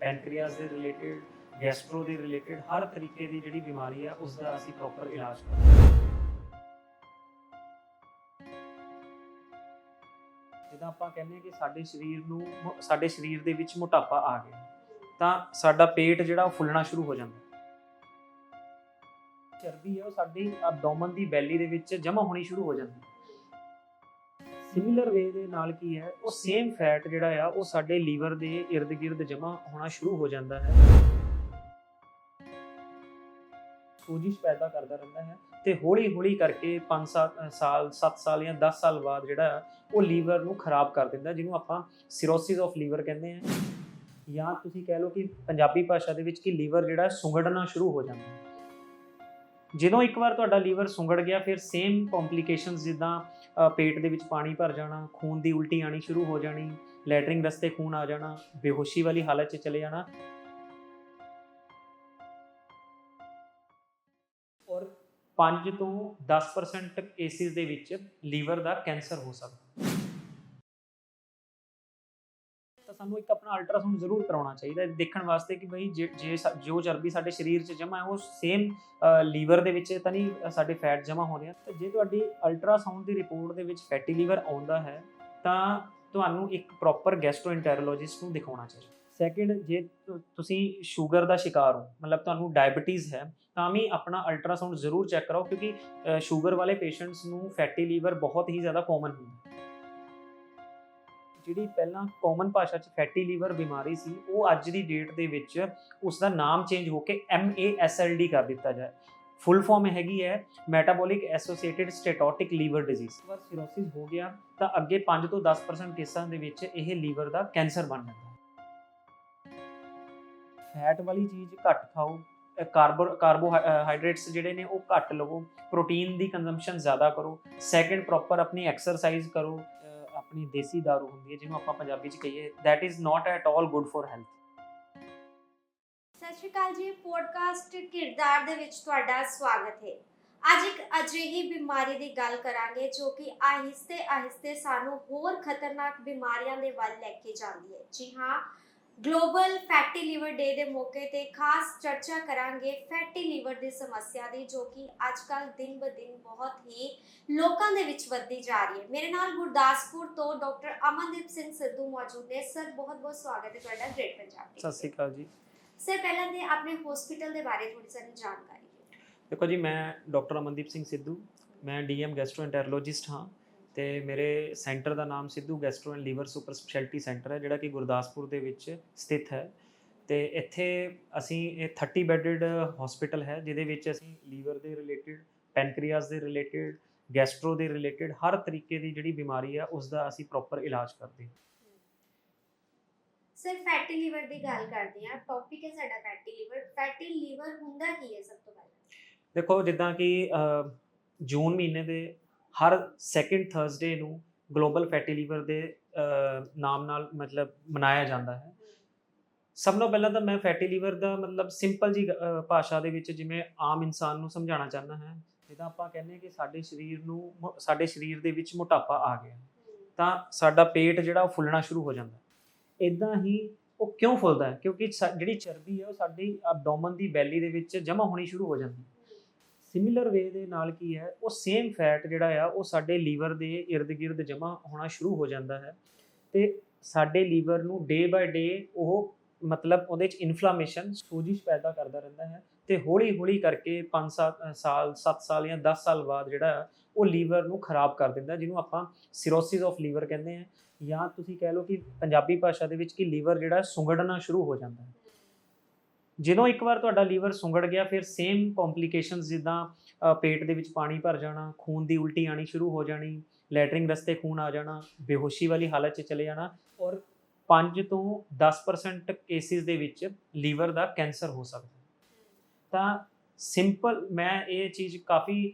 Pancreas ਦੇ related gastro ਦੇ related ਹਰ ਤਰੀਕੇ ਦੀ ਜਿਹੜੀ ਬਿਮਾਰੀ ਆ, ਉਸ ਦਾ ਅਸੀਂ ਪ੍ਰੋਪਰ ਇਲਾਜ ਕਰਦੇ ਹਾਂ ਜਿੱਦਾਂ ਆਪਾਂ ਕਹਿੰਦੇ ਹਾਂ ਕਿ ਸਾਡੇ ਸਰੀਰ ਨੂੰ ਸਾਡੇ ਸਰੀਰ ਦੇ ਵਿੱਚ ਮੋਟਾਪਾ ਆ ਗਿਆ, ਤਾਂ ਸਾਡਾ ਪੇਟ ਜਿਹੜਾ ਉਹ ਫੁੱਲਣਾ ਸ਼ੁਰੂ ਹੋ ਜਾਂਦਾ। ਚਰਬੀ ਹੈ ਉਹ ਸਾਡੀ ਐਬਡੋਮਨ ਦੀ ਬੈਲੀ ਦੇ ਵਿੱਚ ਜਮ੍ਹਾਂ ਹੋਣੀ ਸ਼ੁਰੂ ਹੋ ਜਾਂਦੀ। ਸਿਮਿਲਰ ਵੇ ਦੇ ਨਾਲ ਕੀ ਹੈ? ਉਹ ਸੇਮ ਫੈਟ ਜਿਹੜਾ ਆ ਉਹ ਸਾਡੇ ਲੀਵਰ ਦੇ ird ਗਿਰਦ ਜਮ੍ਹਾਂ ਹੋਣਾ ਸ਼ੁਰੂ ਹੋ ਜਾਂਦਾ ਹੈ। ਸੋਜਿਸ਼ ਪੈਦਾ ਕਰਦਾ ਰਹਿੰਦਾ ਹੈ ਤੇ ਹੌਲੀ ਹੌਲੀ ਕਰਕੇ 5 ਸਾਲ 7 ਸਾਲ ਜਾਂ 10 ਸਾਲ ਬਾਅਦ ਜਿਹੜਾ ਆ, ਉਹ ਲੀਵਰ ਨੂੰ ਖਰਾਬ ਕਰ ਦਿੰਦਾ ਜਿਹਨੂੰ ਆਪਾਂ ਸਿਰੋਸਿਸ ਆਫ ਲੀਵਰ ਕਹਿੰਦੇ ਆ ਜਾਂ ਤੁਸੀਂ ਕਹਿ ਲਓ ਕਿ ਪੰਜਾਬੀ ਭਾਸ਼ਾ ਦੇ ਵਿੱਚ ਕਿ ਲੀਵਰ ਜਿਹੜਾ ਸੁੰਗੜਨਾ ਸ਼ੁਰੂ ਹੋ ਜਾਂਦਾ ਹੈ। ਜਦੋਂ ਇੱਕ ਵਾਰ ਤੁਹਾਡਾ ਲੀਵਰ ਸੁੰਗੜ ਗਿਆ ਫਿਰ ਸੇਮ ਕੰਪਲਿਕੇਸ਼ਨਸ ਜਿੱਦਾਂ ਪੇਟ ਦੇ ਵਿੱਚ ਪਾਣੀ ਭਰ ਜਾਣਾ, ਖੂਨ ਦੀ ਉਲਟੀ ਆਣੀ ਸ਼ੁਰੂ ਹੋ ਜਾਣੀ, ਲੈਟਰਿੰਗ ਰਸਤੇ ਖੂਨ ਆ ਜਾਣਾ, ਬੇਹੋਸ਼ੀ ਵਾਲੀ ਹਾਲਤ 'ਚ ਚਲੇ ਜਾਣਾ। ਔਰ 5 ਤੋਂ 10% ਕੇਸਿਸ ਦੇ ਵਿੱਚ ਲੀਵਰ ਦਾ ਕੈਂਸਰ ਹੋ ਸਕਦਾ। ਸਾਨੂੰ ਇੱਕ ਆਪਣਾ ਅਲਟਰਾਸਾਊਂਡ ਜ਼ਰੂਰ ਕਰਾਉਣਾ ਚਾਹੀਦਾ ਹੈ, ਦੇਖਣ ਵਾਸਤੇ ਕਿ ਬਈ ਜੇ ਜੇ ਸਾ- ਜੋ ਚਰਬੀ ਸਾਡੇ ਸਰੀਰ 'ਚ ਜਮ੍ਹਾਂ ਹੈ, ਉਹ ਸੇਮ ਲੀਵਰ ਦੇ ਵਿੱਚ ਤਾਂ ਨਹੀਂ ਸਾਡੇ ਫੈਟ ਜਮ੍ਹਾਂ ਹੋ ਰਿਹਾ। ਤਾਂ ਜੇ ਤੁਹਾਡੀ ਅਲਟਰਾਸਾਊਂਡ ਦੀ ਰਿਪੋਰਟ ਦੇ ਵਿੱਚ ਫੈਟੀ ਲੀਵਰ ਆਉਂਦਾ ਹੈ, ਤਾਂ ਤੁਹਾਨੂੰ ਇੱਕ ਪ੍ਰੋਪਰ ਗੈਸਟ੍ਰੋਇੰਟਰੋਲੋਜਿਸਟ ਨੂੰ ਦਿਖਾਉਣਾ ਚਾਹੀਦਾ। ਸੈਕਿੰਡ ਜੇ ਤੁਸੀਂ ਸ਼ੂਗਰ ਦਾ ਸ਼ਿਕਾਰ ਹੋ, ਮਤਲਬ ਤੁਹਾਨੂੰ ਡਾਇਬੀਟੀਜ਼ ਹੈ, ਤਾਂ ਵੀ ਆਪਣਾ ਅਲਟਰਾਸਾਊਂਡ ਜ਼ਰੂਰ ਚੈੱਕ ਕਰਾਓ ਕਿਉਂਕਿ ਸ਼ੂਗਰ ਵਾਲੇ ਪੇਸ਼ੈਂਟਸ ਨੂੰ ਫੈਟੀ ਲੀਵਰ ਬਹੁਤ ਹੀ ਜ਼ਿਆਦਾ ਕਾਮਨ ਹੁੰਦਾ ਹੈ। ਜਿਹੜੀ ਪਹਿਲਾਂ ਕਾਮਨ ਭਾਸ਼ਾ 'ਚ ਫੈਟੀ ਲੀਵਰ ਬਿਮਾਰੀ ਸੀ, ਉਹ ਅੱਜ ਦੀ ਡੇਟ ਦੇ ਵਿੱਚ ਉਸ ਦਾ ਨਾਮ ਚੇਂਜ ਹੋ ਕੇ MASLD ਕਰ ਦਿੱਤਾ ਜਾਏ। ਫੁੱਲ ਫਾਰਮ ਹੈਗੀ ਹੈ metabolic associated steatotic liver disease ਵਾਰ ਸਿਰੋਸਿਸ ਹੋ ਗਿਆ, ਤਾਂ ਅੱਗੇ 5 ਤੋਂ 10% ਕੇਸਾਂ ਦੇ ਵਿੱਚ ਇਹ ਲੀਵਰ ਦਾ ਕੈਂਸਰ ਬਣ ਜਾਂਦਾ ਫੈਟ ਵਾਲੀ ਚੀਜ਼ ਘੱਟ ਖਾਓ ਕਾਰਬੋ ਕਾਰਬੋਹਾਈਡਰੇਟਸ ਜਿਹੜੇ ਨੇ ਉਹ ਘੱਟ ਲਵੋ ਪ੍ਰੋਟੀਨ ਦੀ ਕੰਜ਼ੰਪਸ਼ਨ ਜ਼ਿਆਦਾ ਕਰੋ ਸੈਕੰਡ ਪ੍ਰੋਪਰ ਆਪਣੀ ਐਕਸਰਸਾਈਜ਼ ਕਰੋ ਆਪਣੀ ਦੇਸੀ ਦਾਰੂ ਹੁੰਦੀ ਹੈ, ਜਿਹਨੂੰ ਆਪਾਂ ਪੰਜਾਬੀ ਚ ਕਹੀਏ, that is not at all good for health. ਸਤਿ ਸ਼੍ਰੀ ਅਕਾਲ ਜੀ ਪੋਡਕਾਸਟ ਕਿਰਦਾਰ ਦੇ ਵਿੱਚ ਤੁਹਾਡਾ ਸਵਾਗਤ ਹੈ। ਅੱਜ ਇੱਕ ਅਜਿਹੀ ਬਿਮਾਰੀ ਦੀ ਗੱਲ ਕਰਾਂਗੇ, ਜੋ ਕਿ ਆਹਿਸਤੇ ਆਹਿਸਤੇ ਸਾਨੂੰ ਹੋਰ ਖਤਰਨਾਕ ਬਿਮਾਰੀਆਂ ਦੇ ਵੱਲ ਲੈ ਕੇ ਜਾਂਦੀ ਹੈ। ਜੀ ਹਾਂ ਗਲੋਬਲ ਫੈਟੀ ਲੀਵਰ ਡੇ ਦੇ ਮੌਕੇ ਤੇ ਖਾਸ ਚਰਚਾ ਕਰਾਂਗੇ ਫੈਟੀ ਲੀਵਰ ਦੀ ਸਮੱਸਿਆ ਦੀ ਜੋ ਕਿ ਅੱਜਕੱਲ ਦਿਨ ਬ ਦਿਨ ਬਹੁਤ ਹੀ ਲੋਕਾਂ ਦੇ ਵਿੱਚ ਵੱਧਦੀ ਜਾ ਰਹੀ ਹੈ। ਮੇਰੇ ਨਾਲ ਗੁਰਦਾਸਪੁਰ ਤੋਂ ਡਾਕਟਰ ਅਮਨਦੀਪ ਸਿੰਘ ਸਿੱਧੂ ਮੌਜੂਦ ਨੇ। ਸਰ ਬਹੁਤ ਬਹੁਤ ਸਵਾਗਤ ਹੈ ਤੁਹਾਡਾ ਗ੍ਰੇਟ ਪੰਜਾਬ ਸਤਿ ਸ਼੍ਰੀ ਅਕਾਲ ਜੀ। ਸਰ ਪਹਿਲਾਂ ਤੇ ਆਪਣੇ ਹਸਪੀਟਲ ਦੇ ਬਾਰੇ ਥੋੜੀ ਸਾਰੀ ਜਾਣਕਾਰੀ ਦਿਓ। ਦੇਖੋ ਜੀ ਮੈਂ ਡਾਕਟਰ ਅਮਨਦੀਪ ਸਿੰਘ ਸਿੱਧੂ ਮੈਂ ਡੀਐਮ ਗੈਸਟ੍ਰੋਐਂਟਰੋਲੋਜਿਸਟ ਹਾਂ। ਤੇ ਮੇਰੇ ਸੈਂਟਰ ਦਾ ਨਾਮ Sidhu gastro and liver super speciality centre ਹੈ ਜਿਹੜਾ ਕਿ ਗੁਰਦਾਸਪੁਰ ਦੇ ਵਿੱਚ ਸਥਿਤ ਹੈ। ਤੇ ਇੱਥੇ ਅਸੀਂ ਇਹ 30 ਬੈੱਡਡ ਹਸਪੀਟਲ ਹੈ ਜਿਹਦੇ ਵਿੱਚ ਅਸੀਂ ਲੀਵਰ ਦੇ ਰਿਲੇਟਡ ਪੈਨਕ੍ਰੀਆਸ ਦੇ ਰਿਲੇਟਡ ਗੈਸਟ੍ਰੋ ਦੇ ਰਿਲੇਟਡ ਹਰ ਤਰੀਕੇ ਦੀ ਜਿਹੜੀ ਬਿਮਾਰੀ ਆ ਉਸ ਦਾ ਅਸੀਂ ਪ੍ਰੋਪਰ ਇਲਾਜ ਕਰਦੇ ਹਾਂ। ਸਰ ਫੈਟੀ ਲੀਵਰ ਦੀ ਗੱਲ ਕਰਦੇ ਹਾਂ। ਟੌਪਿਕ ਹੈ ਸਾਡਾ ਫੈਟੀ ਲੀਵਰ ਫੈਟੀ ਲੀਵਰ ਹੁੰਦਾ ਕੀ ਹੈ ਸਭ ਤੋਂ ਪਹਿਲਾਂ? ਦੇਖੋ ਜਿੱਦਾਂ ਕਿ ਜੂਨ ਮਹੀਨੇ ਦੇ ਹਰ ਸੈਕਿੰਡ ਥਰਸਡੇ ਨੂੰ ਗਲੋਬਲ ਫੈਟੀ ਲੀਵਰ ਦੇ ਨਾਮ ਨਾਲ ਮਤਲਬ ਮਨਾਇਆ ਜਾਂਦਾ ਹੈ। ਸਭ ਤੋਂ ਪਹਿਲਾਂ ਤਾਂ ਮੈਂ ਫੈਟੀ ਲੀਵਰ ਦਾ ਮਤਲਬ ਸਿੰਪਲ ਜੀ ਭਾਸ਼ਾ ਦੇ ਵਿੱਚ ਜਿਵੇਂ ਆਮ ਇਨਸਾਨ ਨੂੰ ਸਮਝਾਉਣਾ ਚਾਹੁੰਦਾ ਹਾਂ, ਜਿੱਦਾਂ ਆਪਾਂ ਕਹਿੰਦੇ ਹਾਂ ਕਿ ਸਾਡੇ ਸਰੀਰ ਨੂੰ ਮੋ- ਸਾਡੇ ਸਰੀਰ ਦੇ ਵਿੱਚ ਮੋਟਾਪਾ ਆ ਗਿਆ ਤਾਂ ਸਾਡਾ ਪੇਟ ਜਿਹੜਾ ਉਹ ਫੁੱਲਣਾ ਸ਼ੁਰੂ ਹੋ ਜਾਂਦਾ ਇਦਾਂ ਹੀ ਉਹ ਕਿਉਂ ਫੁੱਲਦਾ ਹੈ? ਕਿਉਂਕਿ ਸਾ- ਜਿਹੜੀ ਚਰਬੀ ਹੈ ਉਹ ਸਾਡੀ ਐਬਡੋਮਨ ਦੀ ਬੈਲੀ ਦੇ ਵਿੱਚ ਜਮ੍ਹਾਂ ਹੋਣੀ ਸ਼ੁਰੂ ਹੋ ਜਾਂਦੀ ਹੈ। ਸਿਮਿਲਰ ਵੇ ਦੇ ਨਾਲ ਕੀ ਹੈ ਉਹ ਸੇਮ ਫੈਟ ਜਿਹੜਾ ਆ ਉਹ ਸਾਡੇ ਲੀਵਰ ਦੇ ird ਗਿਰਦ ਜਮ੍ਹਾਂ ਹੋਣਾ ਸ਼ੁਰੂ ਹੋ ਜਾਂਦਾ ਹੈ। ਤੇ ਸਾਡੇ ਲੀਵਰ ਨੂੰ ਡੇ ਬਾਏ ਡੇ ਉਹ ਮਤਲਬ ਉਹਦੇ ਚ ਇਨਫਲੇਮੇਸ਼ਨ ਸੋਜਿਸ਼ ਪੈਦਾ ਕਰਦਾ ਰਹਿੰਦਾ ਹੈ ਤੇ ਹੌਲੀ ਹੌਲੀ ਕਰਕੇ 5 ਸਾਲ 7 ਸਾਲ ਜਾਂ 10 ਸਾਲ ਬਾਅਦ ਜਿਹੜਾ ਆ, ਉਹ ਲੀਵਰ ਨੂੰ ਖਰਾਬ ਕਰ ਦਿੰਦਾ ਜਿਹਨੂੰ ਆਪਾਂ ਸਿਰੋਸਿਸ ਆਫ ਲੀਵਰ ਕਹਿੰਦੇ ਆ ਜਾਂ ਤੁਸੀਂ ਕਹਿ ਲਓ ਕਿ ਪੰਜਾਬੀ ਭਾਸ਼ਾ ਦੇ ਵਿੱਚ ਕਿ ਲੀਵਰ ਜਿਹੜਾ ਸੁੰਗੜਨਾ ਸ਼ੁਰੂ ਹੋ ਜਾਂਦਾ ਹੈ। ਜਦੋਂ ਇੱਕ ਵਾਰ ਤੁਹਾਡਾ ਲੀਵਰ ਸੁੰਗੜ ਗਿਆ, ਫਿਰ ਸੇਮ ਕੰਪਲਿਕੇਸ਼ਨਸ ਜਿੱਦਾਂ ਪੇਟ ਦੇ ਵਿੱਚ ਪਾਣੀ ਭਰ ਜਾਣਾ, ਖੂਨ ਦੀ ਉਲਟੀ ਆਣੀ ਸ਼ੁਰੂ ਹੋ ਜਾਣੀ ਲੈਟਰਿੰਗ ਰਸਤੇ ਖੂਨ ਆ ਜਾਣਾ, ਬੇਹੋਸ਼ੀ ਵਾਲੀ ਹਾਲਤ 'ਚ ਚਲੇ ਜਾਣਾ ਔਰ 5 ਤੋਂ 10% ਕੇਸਿਸ ਦੇ ਵਿੱਚ ਲੀਵਰ ਦਾ ਕੈਂਸਰ ਹੋ ਸਕਦਾ। ਤਾਂ ਸਿੰਪਲ ਮੈਂ ਇਹ ਚੀਜ਼ ਕਾਫੀ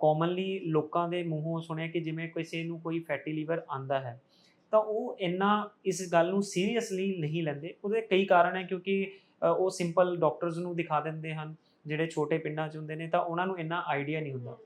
ਕਾਮਨਲੀ ਲੋਕਾਂ ਦੇ ਮੂੰਹੋਂ ਸੁਣਿਆ ਕਿ ਜਿਵੇਂ ਕਿਸੇ ਨੂੰ ਕੋਈ ਫੈਟੀ ਲੀਵਰ ਆਂਦਾ ਹੈ, ਤਾਂ ਉਹ ਇੰਨਾ ਇਸ ਗੱਲ ਨੂੰ ਸੀਰੀਅਸਲੀ ਨਹੀਂ ਲੈਂਦੇ। ਉਹਦੇ ਕਈ ਕਾਰਨ ਹੈ ਕਿਉਂਕਿ ਉਹ ਸਿੰਪਲ ਡਾਕਟਰਸ ਨੂੰ ਦਿਖਾ ਦਿੰਦੇ ਹਨ, ਜਿਹੜੇ ਛੋਟੇ ਪਿੰਡਾਂ 'ਚ ਹੁੰਦੇ ਨੇ, ਤਾਂ ਉਹਨਾਂ ਨੂੰ ਇੰਨਾ ਆਈਡੀਆ ਨਹੀਂ ਹੁੰਦਾ।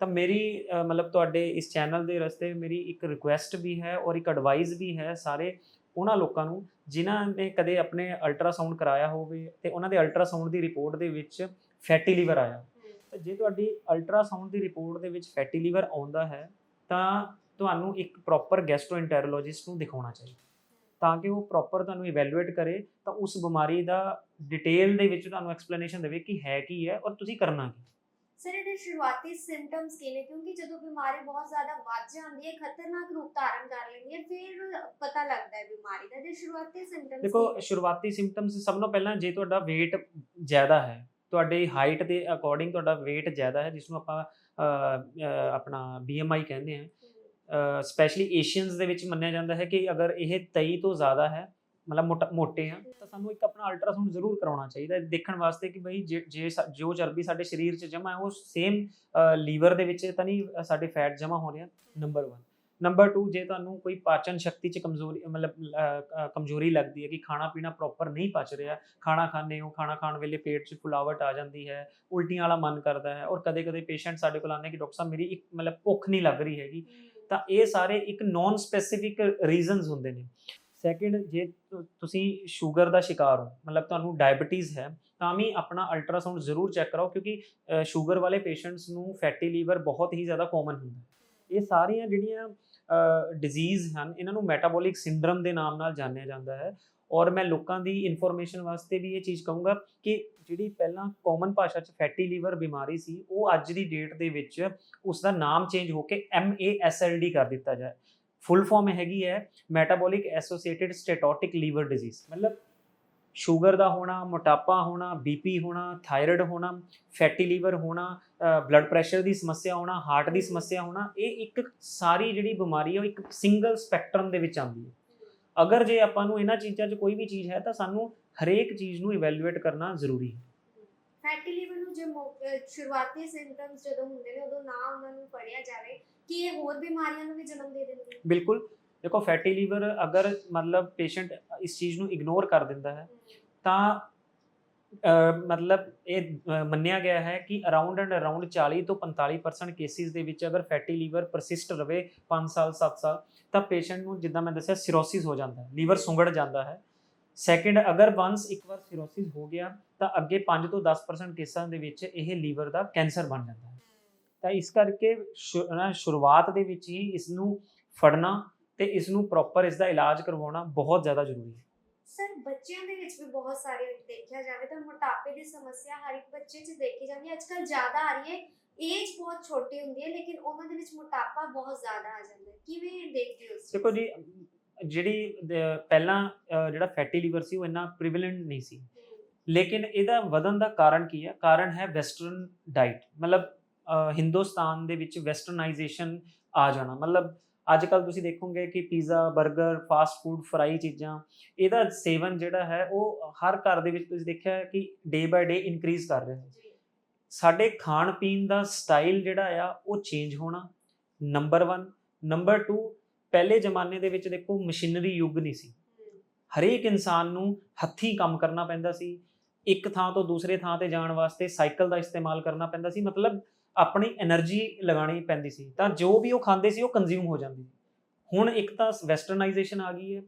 ਤਾਂ ਮੇਰੀ ਮਤਲਬ ਤੁਹਾਡੇ ਇਸ ਚੈਨਲ ਦੇ ਰਸਤੇ ਮੇਰੀ ਇੱਕ ਰਿਕੁਐਸਟ ਵੀ ਹੈ ਔਰ ਇੱਕ ਐਡਵਾਈਸ ਵੀ ਹੈ ਸਾਰੇ ਉਹਨਾਂ ਲੋਕਾਂ ਨੂੰ, ਜਿਨ੍ਹਾਂ ਨੇ ਕਦੇ ਆਪਣੇ ਅਲਟਰਾਸਾਊਂਡ ਕਰਾਇਆ ਹੋਵੇ ਤੇ ਉਹਨਾਂ ਦੇ ਅਲਟਰਾਸਾਊਂਡ ਦੀ ਰਿਪੋਰਟ ਦੇ ਵਿੱਚ ਫੈਟੀ ਲੀਵਰ ਆਇਆ। ਤਾਂ ਜੇ ਤੁਹਾਡੀ ਅਲਟਰਾਸਾਊਂਡ ਦੀ ਰਿਪੋਰਟ ਦੇ ਵਿੱਚ ਫੈਟੀ ਲੀਵਰ ਆਉਂਦਾ ਹੈ, ਤਾਂ ਤੁਹਾਨੂੰ ਇੱਕ ਪ੍ਰੋਪਰ ਗੈਸਟ੍ਰੋਐਂਟਰੋਲੋਜਿਸਟ ਨੂੰ ਦਿਖਾਉਣਾ ਚਾਹੀਦਾ। ਤਾਂ ਕਿ ਉਹ ਪ੍ਰੋਪਰ ਤੁਹਾਨੂੰ ਇਵੈਲੂਏਟ ਕਰੇ ਤਾਂ ਉਸ ਬਿਮਾਰੀ ਦਾ ਡਿਟੇਲ ਦੇ ਵਿੱਚ ਤੁਹਾਨੂੰ ਐਕਸਪਲੇਨੇਸ਼ਨ ਦੇਵੇ ਕਿ ਹੈ ਕੀ ਹੈ ਔਰ ਤੁਸੀਂ ਕਰਨਾ ਕੀ। ਸਰ ਇਹਦੇ ਸ਼ੁਰੂਆਤੀ ਸਿੰਪਟਮਸ ਕੀ ਨੇ? ਕਿਉਂਕਿ ਜਦੋਂ ਬਿਮਾਰੀ ਬਹੁਤ ਜ਼ਿਆਦਾ ਵੱਧ ਜਾਂਦੀ ਹੈ ਖਤਰਨਾਕ ਰੂਪ ਧਾਰਨ ਕਰ ਲੈਂਦੀ ਹੈ ਫਿਰ ਪਤਾ ਲੱਗਦਾ ਹੈ ਬਿਮਾਰੀ ਦਾ। ਜੇ ਸ਼ੁਰੂਆਤੀ ਸਿੰਪਟਮਸ ਦੇਖੋ ਸ਼ੁਰੂਆਤੀ ਸਿੰਪਟਮਸ ਸਭ ਤੋਂ ਪਹਿਲਾਂ ਜੇ ਤੁਹਾਡਾ weight ਜ਼ਿਆਦਾ ਹੈ ਤੁਹਾਡੀ ਹਾਈਟ ਦੇ ਅਕੋਰਡਿੰਗ ਤੁਹਾਡਾ weight ਜ਼ਿਆਦਾ ਹੈ ਜਿਸ ਨੂੰ ਆਪਾਂ ਆਪਣਾ BMI ਕਹਿੰਦੇ ਹਾਂ ਸਪੈਸ਼ਲੀ ਏਸ਼ੀਅਨਸ ਦੇ ਵਿੱਚ ਮੰਨਿਆ ਜਾਂਦਾ ਹੈ ਕਿ ਅਗਰ ਇਹ 23 ਤੋਂ ਜ਼ਿਆਦਾ ਹੈ, ਮਤਲਬ ਮੋਟਾ- ਮੋਟੇ ਆ, ਤਾਂ ਸਾਨੂੰ ਇੱਕ ਆਪਣਾ ਅਲਟਰਾਸਾਊਂਡ ਜ਼ਰੂਰ ਕਰਾਉਣਾ ਚਾਹੀਦਾ ਦੇਖਣ ਵਾਸਤੇ ਕਿ ਬਈ ਜੇ ਜੇ ਸਾ- ਜੋ ਚਰਬੀ ਸਾਡੇ ਸਰੀਰ 'ਚ ਜਮਾ ਹੈ, ਉਹ ਸੇਮ ਲੀਵਰ ਦੇ ਵਿੱਚ ਤਾਂ ਨਹੀਂ ਸਾਡੇ ਫੈਟ ਜਮਾ ਹੋ ਰਿਹਾ ਨੰਬਰ 1 ਨੰਬਰ 2 ਜੇ ਤੁਹਾਨੂੰ ਕੋਈ ਪਾਚਨ ਸ਼ਕਤੀ 'ਚ ਕਮਜ਼ੋਰੀ, ਮਤਲਬ ਕਮਜ਼ੋਰੀ ਲੱਗਦੀ ਹੈ ਕਿ ਖਾਣਾ ਪੀਣਾ ਪ੍ਰੋਪਰ ਨਹੀਂ ਪਚ ਰਿਹਾ, ਖਾਣਾ ਖਾਂਦੇ ਹੋ, ਖਾਣਾ ਖਾਣ ਵੇਲੇ ਪੇਟ 'ਚ ਫੁਲਾਵਟ ਆ ਜਾਂਦੀ ਹੈ, ਉਲਟੀਆਂ ਵਾਲਾ ਮਨ ਕਰਦਾ ਹੈ, ਔਰ ਕਦੇ-ਕਦੇ ਪੇਸ਼ੈਂਟ ਸਾਡੇ ਕੋਲ ਆਉਂਦੇ ਕਿ ਡਾਕਟਰ ਸਾਹਿਬ, ਮੇਰੀ ਇੱਕ, ਮਤਲਬ ਭੁੱਖ ਨਹੀਂ ਲੱਗ ਰਹੀ ਹੈਗੀ ਤਾਂ ਇਹ ਸਾਰੇ ਇੱਕ ਨਾਨ ਸਪੈਸੀਫਿਕ ਰੀਜ਼ਨਸ ਹੁੰਦੇ ਨੇ। ਸੈਕਿੰਡ ਜੇ ਤੁਸੀਂ ਸ਼ੂਗਰ ਦਾ ਸ਼ਿਕਾਰ ਹੋ, ਮਤਲਬ ਤੁਹਾਨੂੰ ਡਾਇਬੀਟੀਜ਼ ਹੈ, ਤਾਂ ਵੀ ਆਪਣਾ ਅਲਟਰਾਸਾਊਂਡ ਜ਼ਰੂਰ ਚੈੱਕ ਕਰਾਓ ਕਿਉਂਕਿ ਸ਼ੂਗਰ ਵਾਲੇ ਪੇਸ਼ੈਂਟਸ ਨੂੰ ਫੈਟੀ ਲੀਵਰ ਬਹੁਤ ਹੀ ਜ਼ਿਆਦਾ ਕਾਮਨ ਹੁੰਦਾ ਇਹ ਸਾਰੀਆਂ ਜਿਹੜੀਆਂ ਡਿਜ਼ੀਜ਼ ਹਨ, ਇਹਨਾਂ ਨੂੰ ਮੈਟਾਬੋਲਿਕ ਸਿੰਡਰਮ ਦੇ ਨਾਮ ਨਾਲ ਜਾਣਿਆ ਜਾਂਦਾ ਹੈ ਔਰ ਮੈਂ ਲੋਕਾਂ ਦੀ ਇਨਫੋਰਮੇਸ਼ਨ ਵਾਸਤੇ ਵੀ ਇਹ ਚੀਜ਼ ਕਹੂੰਗਾ ਕਿ ਜਿਹੜੀ ਪਹਿਲਾਂ ਕਾਮਨ ਭਾਸ਼ਾ 'ਚ ਫੈਟੀ ਲੀਵਰ ਬਿਮਾਰੀ ਸੀ, ਉਹ ਅੱਜ ਦੀ ਡੇਟ ਦੇ ਵਿੱਚ ਉਸ ਦਾ ਨਾਮ ਚੇਂਜ ਹੋ ਕੇ MASLD ਕਰ ਦਿੱਤਾ ਜਾਏ। ਫੁੱਲ ਫਾਰਮ ਹੈਗੀ ਹੈ metabolic associated steatotic liver disease ਮਤਲਬ ਸ਼ੂਗਰ ਦਾ ਹੋਣਾ, ਮੋਟਾਪਾ ਹੋਣਾ ਬੀਪੀ ਹੋਣਾ ਥਾਇਰਾਇਡ ਹੋਣਾ ਫੈਟੀ ਲੀਵਰ ਹੋਣਾ ਬਲੱਡ ਪ੍ਰੈਸ਼ਰ ਦੀ ਸਮੱਸਿਆ ਹੋਣਾ ਹਾਰਟ ਦੀ ਸਮੱਸਿਆ ਹੋਣਾ, ਇਹ ਇੱਕ ਸਾਰੀ ਜਿਹੜੀ ਬਿਮਾਰੀ ਹੈ, ਉਹ ਇੱਕ ਸਿੰਗਲ ਸਪੈਕਟਰਮ ਦੇ ਵਿੱਚ ਆਉਂਦੀ ਹੈ। ਅਗਰ ਜੇ ਆਪਾਂ ਨੂੰ ਇਹਨਾਂ ਚੀਜ਼ਾਂ 'ਚ ਕੋਈ ਵੀ ਚੀਜ਼ ਹੈ ਤਾਂ ਸਾਨੂੰ ਹਰੇਕ ਚੀਜ਼ ਨੂੰ ਇਵੈਲੂਏਟ ਕਰਨਾ ਜ਼ਰੂਰੀ ਹੈ। ਫੈਟੀ ਲੀਵਰ ਨੂੰ ਜੇ ਸ਼ੁਰੂਆਤੀ ਸਿੰਪਟਮਸ ਜਦੋਂ ਹੁੰਦੇ ਨੇ ਉਦੋਂ ਨਾ ਉਹਨਾਂ ਨੂੰ ਫੜਿਆ ਜਾਵੇ ਕਿ ਇਹ ਹੋਰ ਬਿਮਾਰੀਆਂ ਨੂੰ ਵੀ ਜਨਮ ਦੇ ਦਿੰਦੀ ਹੈ? ਬਿਲਕੁਲ। ਦੇਖੋ ਫੈਟੀ ਲੀਵਰ ਅਗਰ ਮਤਲਬ ਪੇਸ਼ੈਂਟ ਇਸ ਚੀਜ਼ ਨੂੰ ਇਗਨੋਰ ਕਰ ਦਿੰਦਾ ਹੈ ਤਾਂ ਮਤਲਬ ਇਹ ਮੰਨਿਆ ਗਿਆ ਹੈ ਕਿ ਅਰਾਊਂਡ ਐਂਡ ਅਰਾਊਂਡ 40 ਤੋਂ 45% ਕੇਸਿਸ ਦੇ ਵਿੱਚ ਅਗਰ ਫੈਟੀ ਲੀਵਰ ਪਰਸਿਸਟ ਰਵੇ 5 ਸਾਲ 7 ਸਾਲ, ਤਾਂ ਪੇਸ਼ੈਂਟ ਨੂੰ ਜਿੱਦਾਂ ਮੈਂ ਦੱਸਿਆ ਸਿਰੋਸਿਸ ਹੋ ਜਾਂਦਾ ਹੈ ਲੀਵਰ ਸੁੰਗੜ ਜਾਂਦਾ ਹੈ। ਸੈਕਿੰਡ ਅਗਰ ਵਾਂਸ ਇੱਕ ਵਾਰ ਸਿਰੋਸਿਸ ਹੋ ਗਿਆ, ਤਾਂ ਅੱਗੇ 5 ਤੋਂ 10% ਕੇਸਾਂ ਦੇ ਵਿੱਚ ਇਹ ਲੀਵਰ ਦਾ ਕੈਂਸਰ ਬਣ ਜਾਂਦਾ ਹੈ। ਤਾਂ ਇਸ ਕਰਕੇ ਸ਼ੁ- ਸ਼ੁਰੂਆਤ ਦੇ ਵਿੱਚ ਹੀ ਇਸ ਨੂੰ ਫੜਨਾ ਤੇ ਇਸ ਨੂੰ ਪ੍ਰੋਪਰ ਇਸ ਦਾ ਇਲਾਜ ਕਰਵਾਉਣਾ ਬਹੁਤ ਜ਼ਿਆਦਾ ਜ਼ਰੂਰੀ ਹੈ। ਸਰ ਬੱਚਿਆਂ ਦੇ ਵਿੱਚ ਵੀ ਬਹੁਤ ਸਾਰੇ ਦੇਖਿਆ ਜਾਵੇ ਤਾਂ ਮੋਟਾਪੇ ਦੀ ਸਮੱਸਿਆ ਹਰ ਇੱਕ ਬੱਚੇ 'ਚ ਦੇਖੀ ਜਾਂਦੀ ਹੈ। ਅੱਜਕੱਲ ਜ਼ਿਆਦਾ ਆ ਰਹੀ ਹੈ। ਏਜ ਬਹੁਤ ਛੋਟੀ ਹੁੰਦੀ ਹੈ ਲੇਕਿਨ ਉਹਨਾਂ ਦੇ ਵਿੱਚ ਮੋਟਾਪਾ ਬਹੁਤ ਜ਼ਿਆਦਾ ਆ ਜਾਂਦਾ ਹੈ। ਕਿਵੇਂ ਦੇਖਦੇ ਹੋ ਦੇਖੋ ਜੀ ਜਿਹੜੀ ਪਹਿਲਾਂ ਜਿਹੜਾ ਫੈਟੀ ਲੀਵਰ ਸੀ ਉਹ ਇੰਨਾ ਪ੍ਰੀਵੈਲੈਂਟ ਨਹੀਂ ਸੀ। ਲੇਕਿਨ ਇਹਦਾ ਵਧਣ ਦਾ ਕਾਰਨ ਕੀ ਹੈ? ਕਾਰਨ ਹੈ ਵੈਸਟਰਨ ਡਾਈਟ ਮਤਲਬ ਹਿੰਦੁਸਤਾਨ ਦੇ ਵਿੱਚ ਵੈਸਟਰਨਾਈਜੇਸ਼ਨ ਆ ਜਾਣਾ। ਮਤਲਬ ਅੱਜ ਕੱਲ ਤੁਸੀਂ ਦੇਖੋਗੇ ਕਿ ਪੀਜ਼ਾ 버ਗਰ ਫਾਸਟ ਫੂਡ ਫਰਾਈ ਚੀਜ਼ਾਂ ਇਹਦਾ ਸੇਵਨ ਜਿਹੜਾ ਹੈ ਉਹ ਹਰ ਘਰ ਦੇ ਵਿੱਚ ਤੁਸੀਂ ਦੇਖਿਆ ਕਿ ਡੇ ਬਾਏ ਡੇ ਇਨਕਰੀਜ਼ ਕਰ ਰਿਹਾ ਹੈ। ਸਾਡੇ ਖਾਣ ਪੀਣ ਦਾ ਸਟਾਈਲ ਜਿਹੜਾ ਆ ਉਹ ਚੇਂਜ ਹੋਣਾ ਨੰਬਰ 1 ਨੰਬਰ 2 ਪਹਿਲੇ ਜ਼ਮਾਨੇ ਦੇ ਵਿੱਚ ਦੇਖੋ ਮਸ਼ੀਨਰੀ ਯੁੱਗ ਨਹੀਂ ਸੀ। ਹਰੇਕ ਇਨਸਾਨ ਨੂੰ ਹੱਥੀਂ ਕੰਮ ਕਰਨਾ ਪੈਂਦਾ ਸੀ। ਇੱਕ ਥਾਂ ਤੋਂ ਦੂਸਰੇ ਥਾਂ ਤੇ ਜਾਣ ਵਾਸਤੇ ਸਾਈਕਲ ਦਾ ਇਸਤੇਮਾਲ ਕਰਨਾ ਪੈਂਦਾ ਸੀ। ਮਤਲਬ ਆਪਣੀ એનર્ਜੀ ਲਗਾਣੀ ਪੈਂਦੀ ਸੀ, ਤਾਂ ਜੋ ਵੀ ਉਹ ਖਾਂਦੇ ਸੀ, ਉਹ ਕੰਜ਼ਿਊਮ ਹੋ ਜਾਂਦੀ ਸੀ। ਹੁਣ ਇੱਕ ਤਾਂ ਵੈਸਟਰਨਾਈਜੇਸ਼ਨ ਆ ਗਈ ਹੈ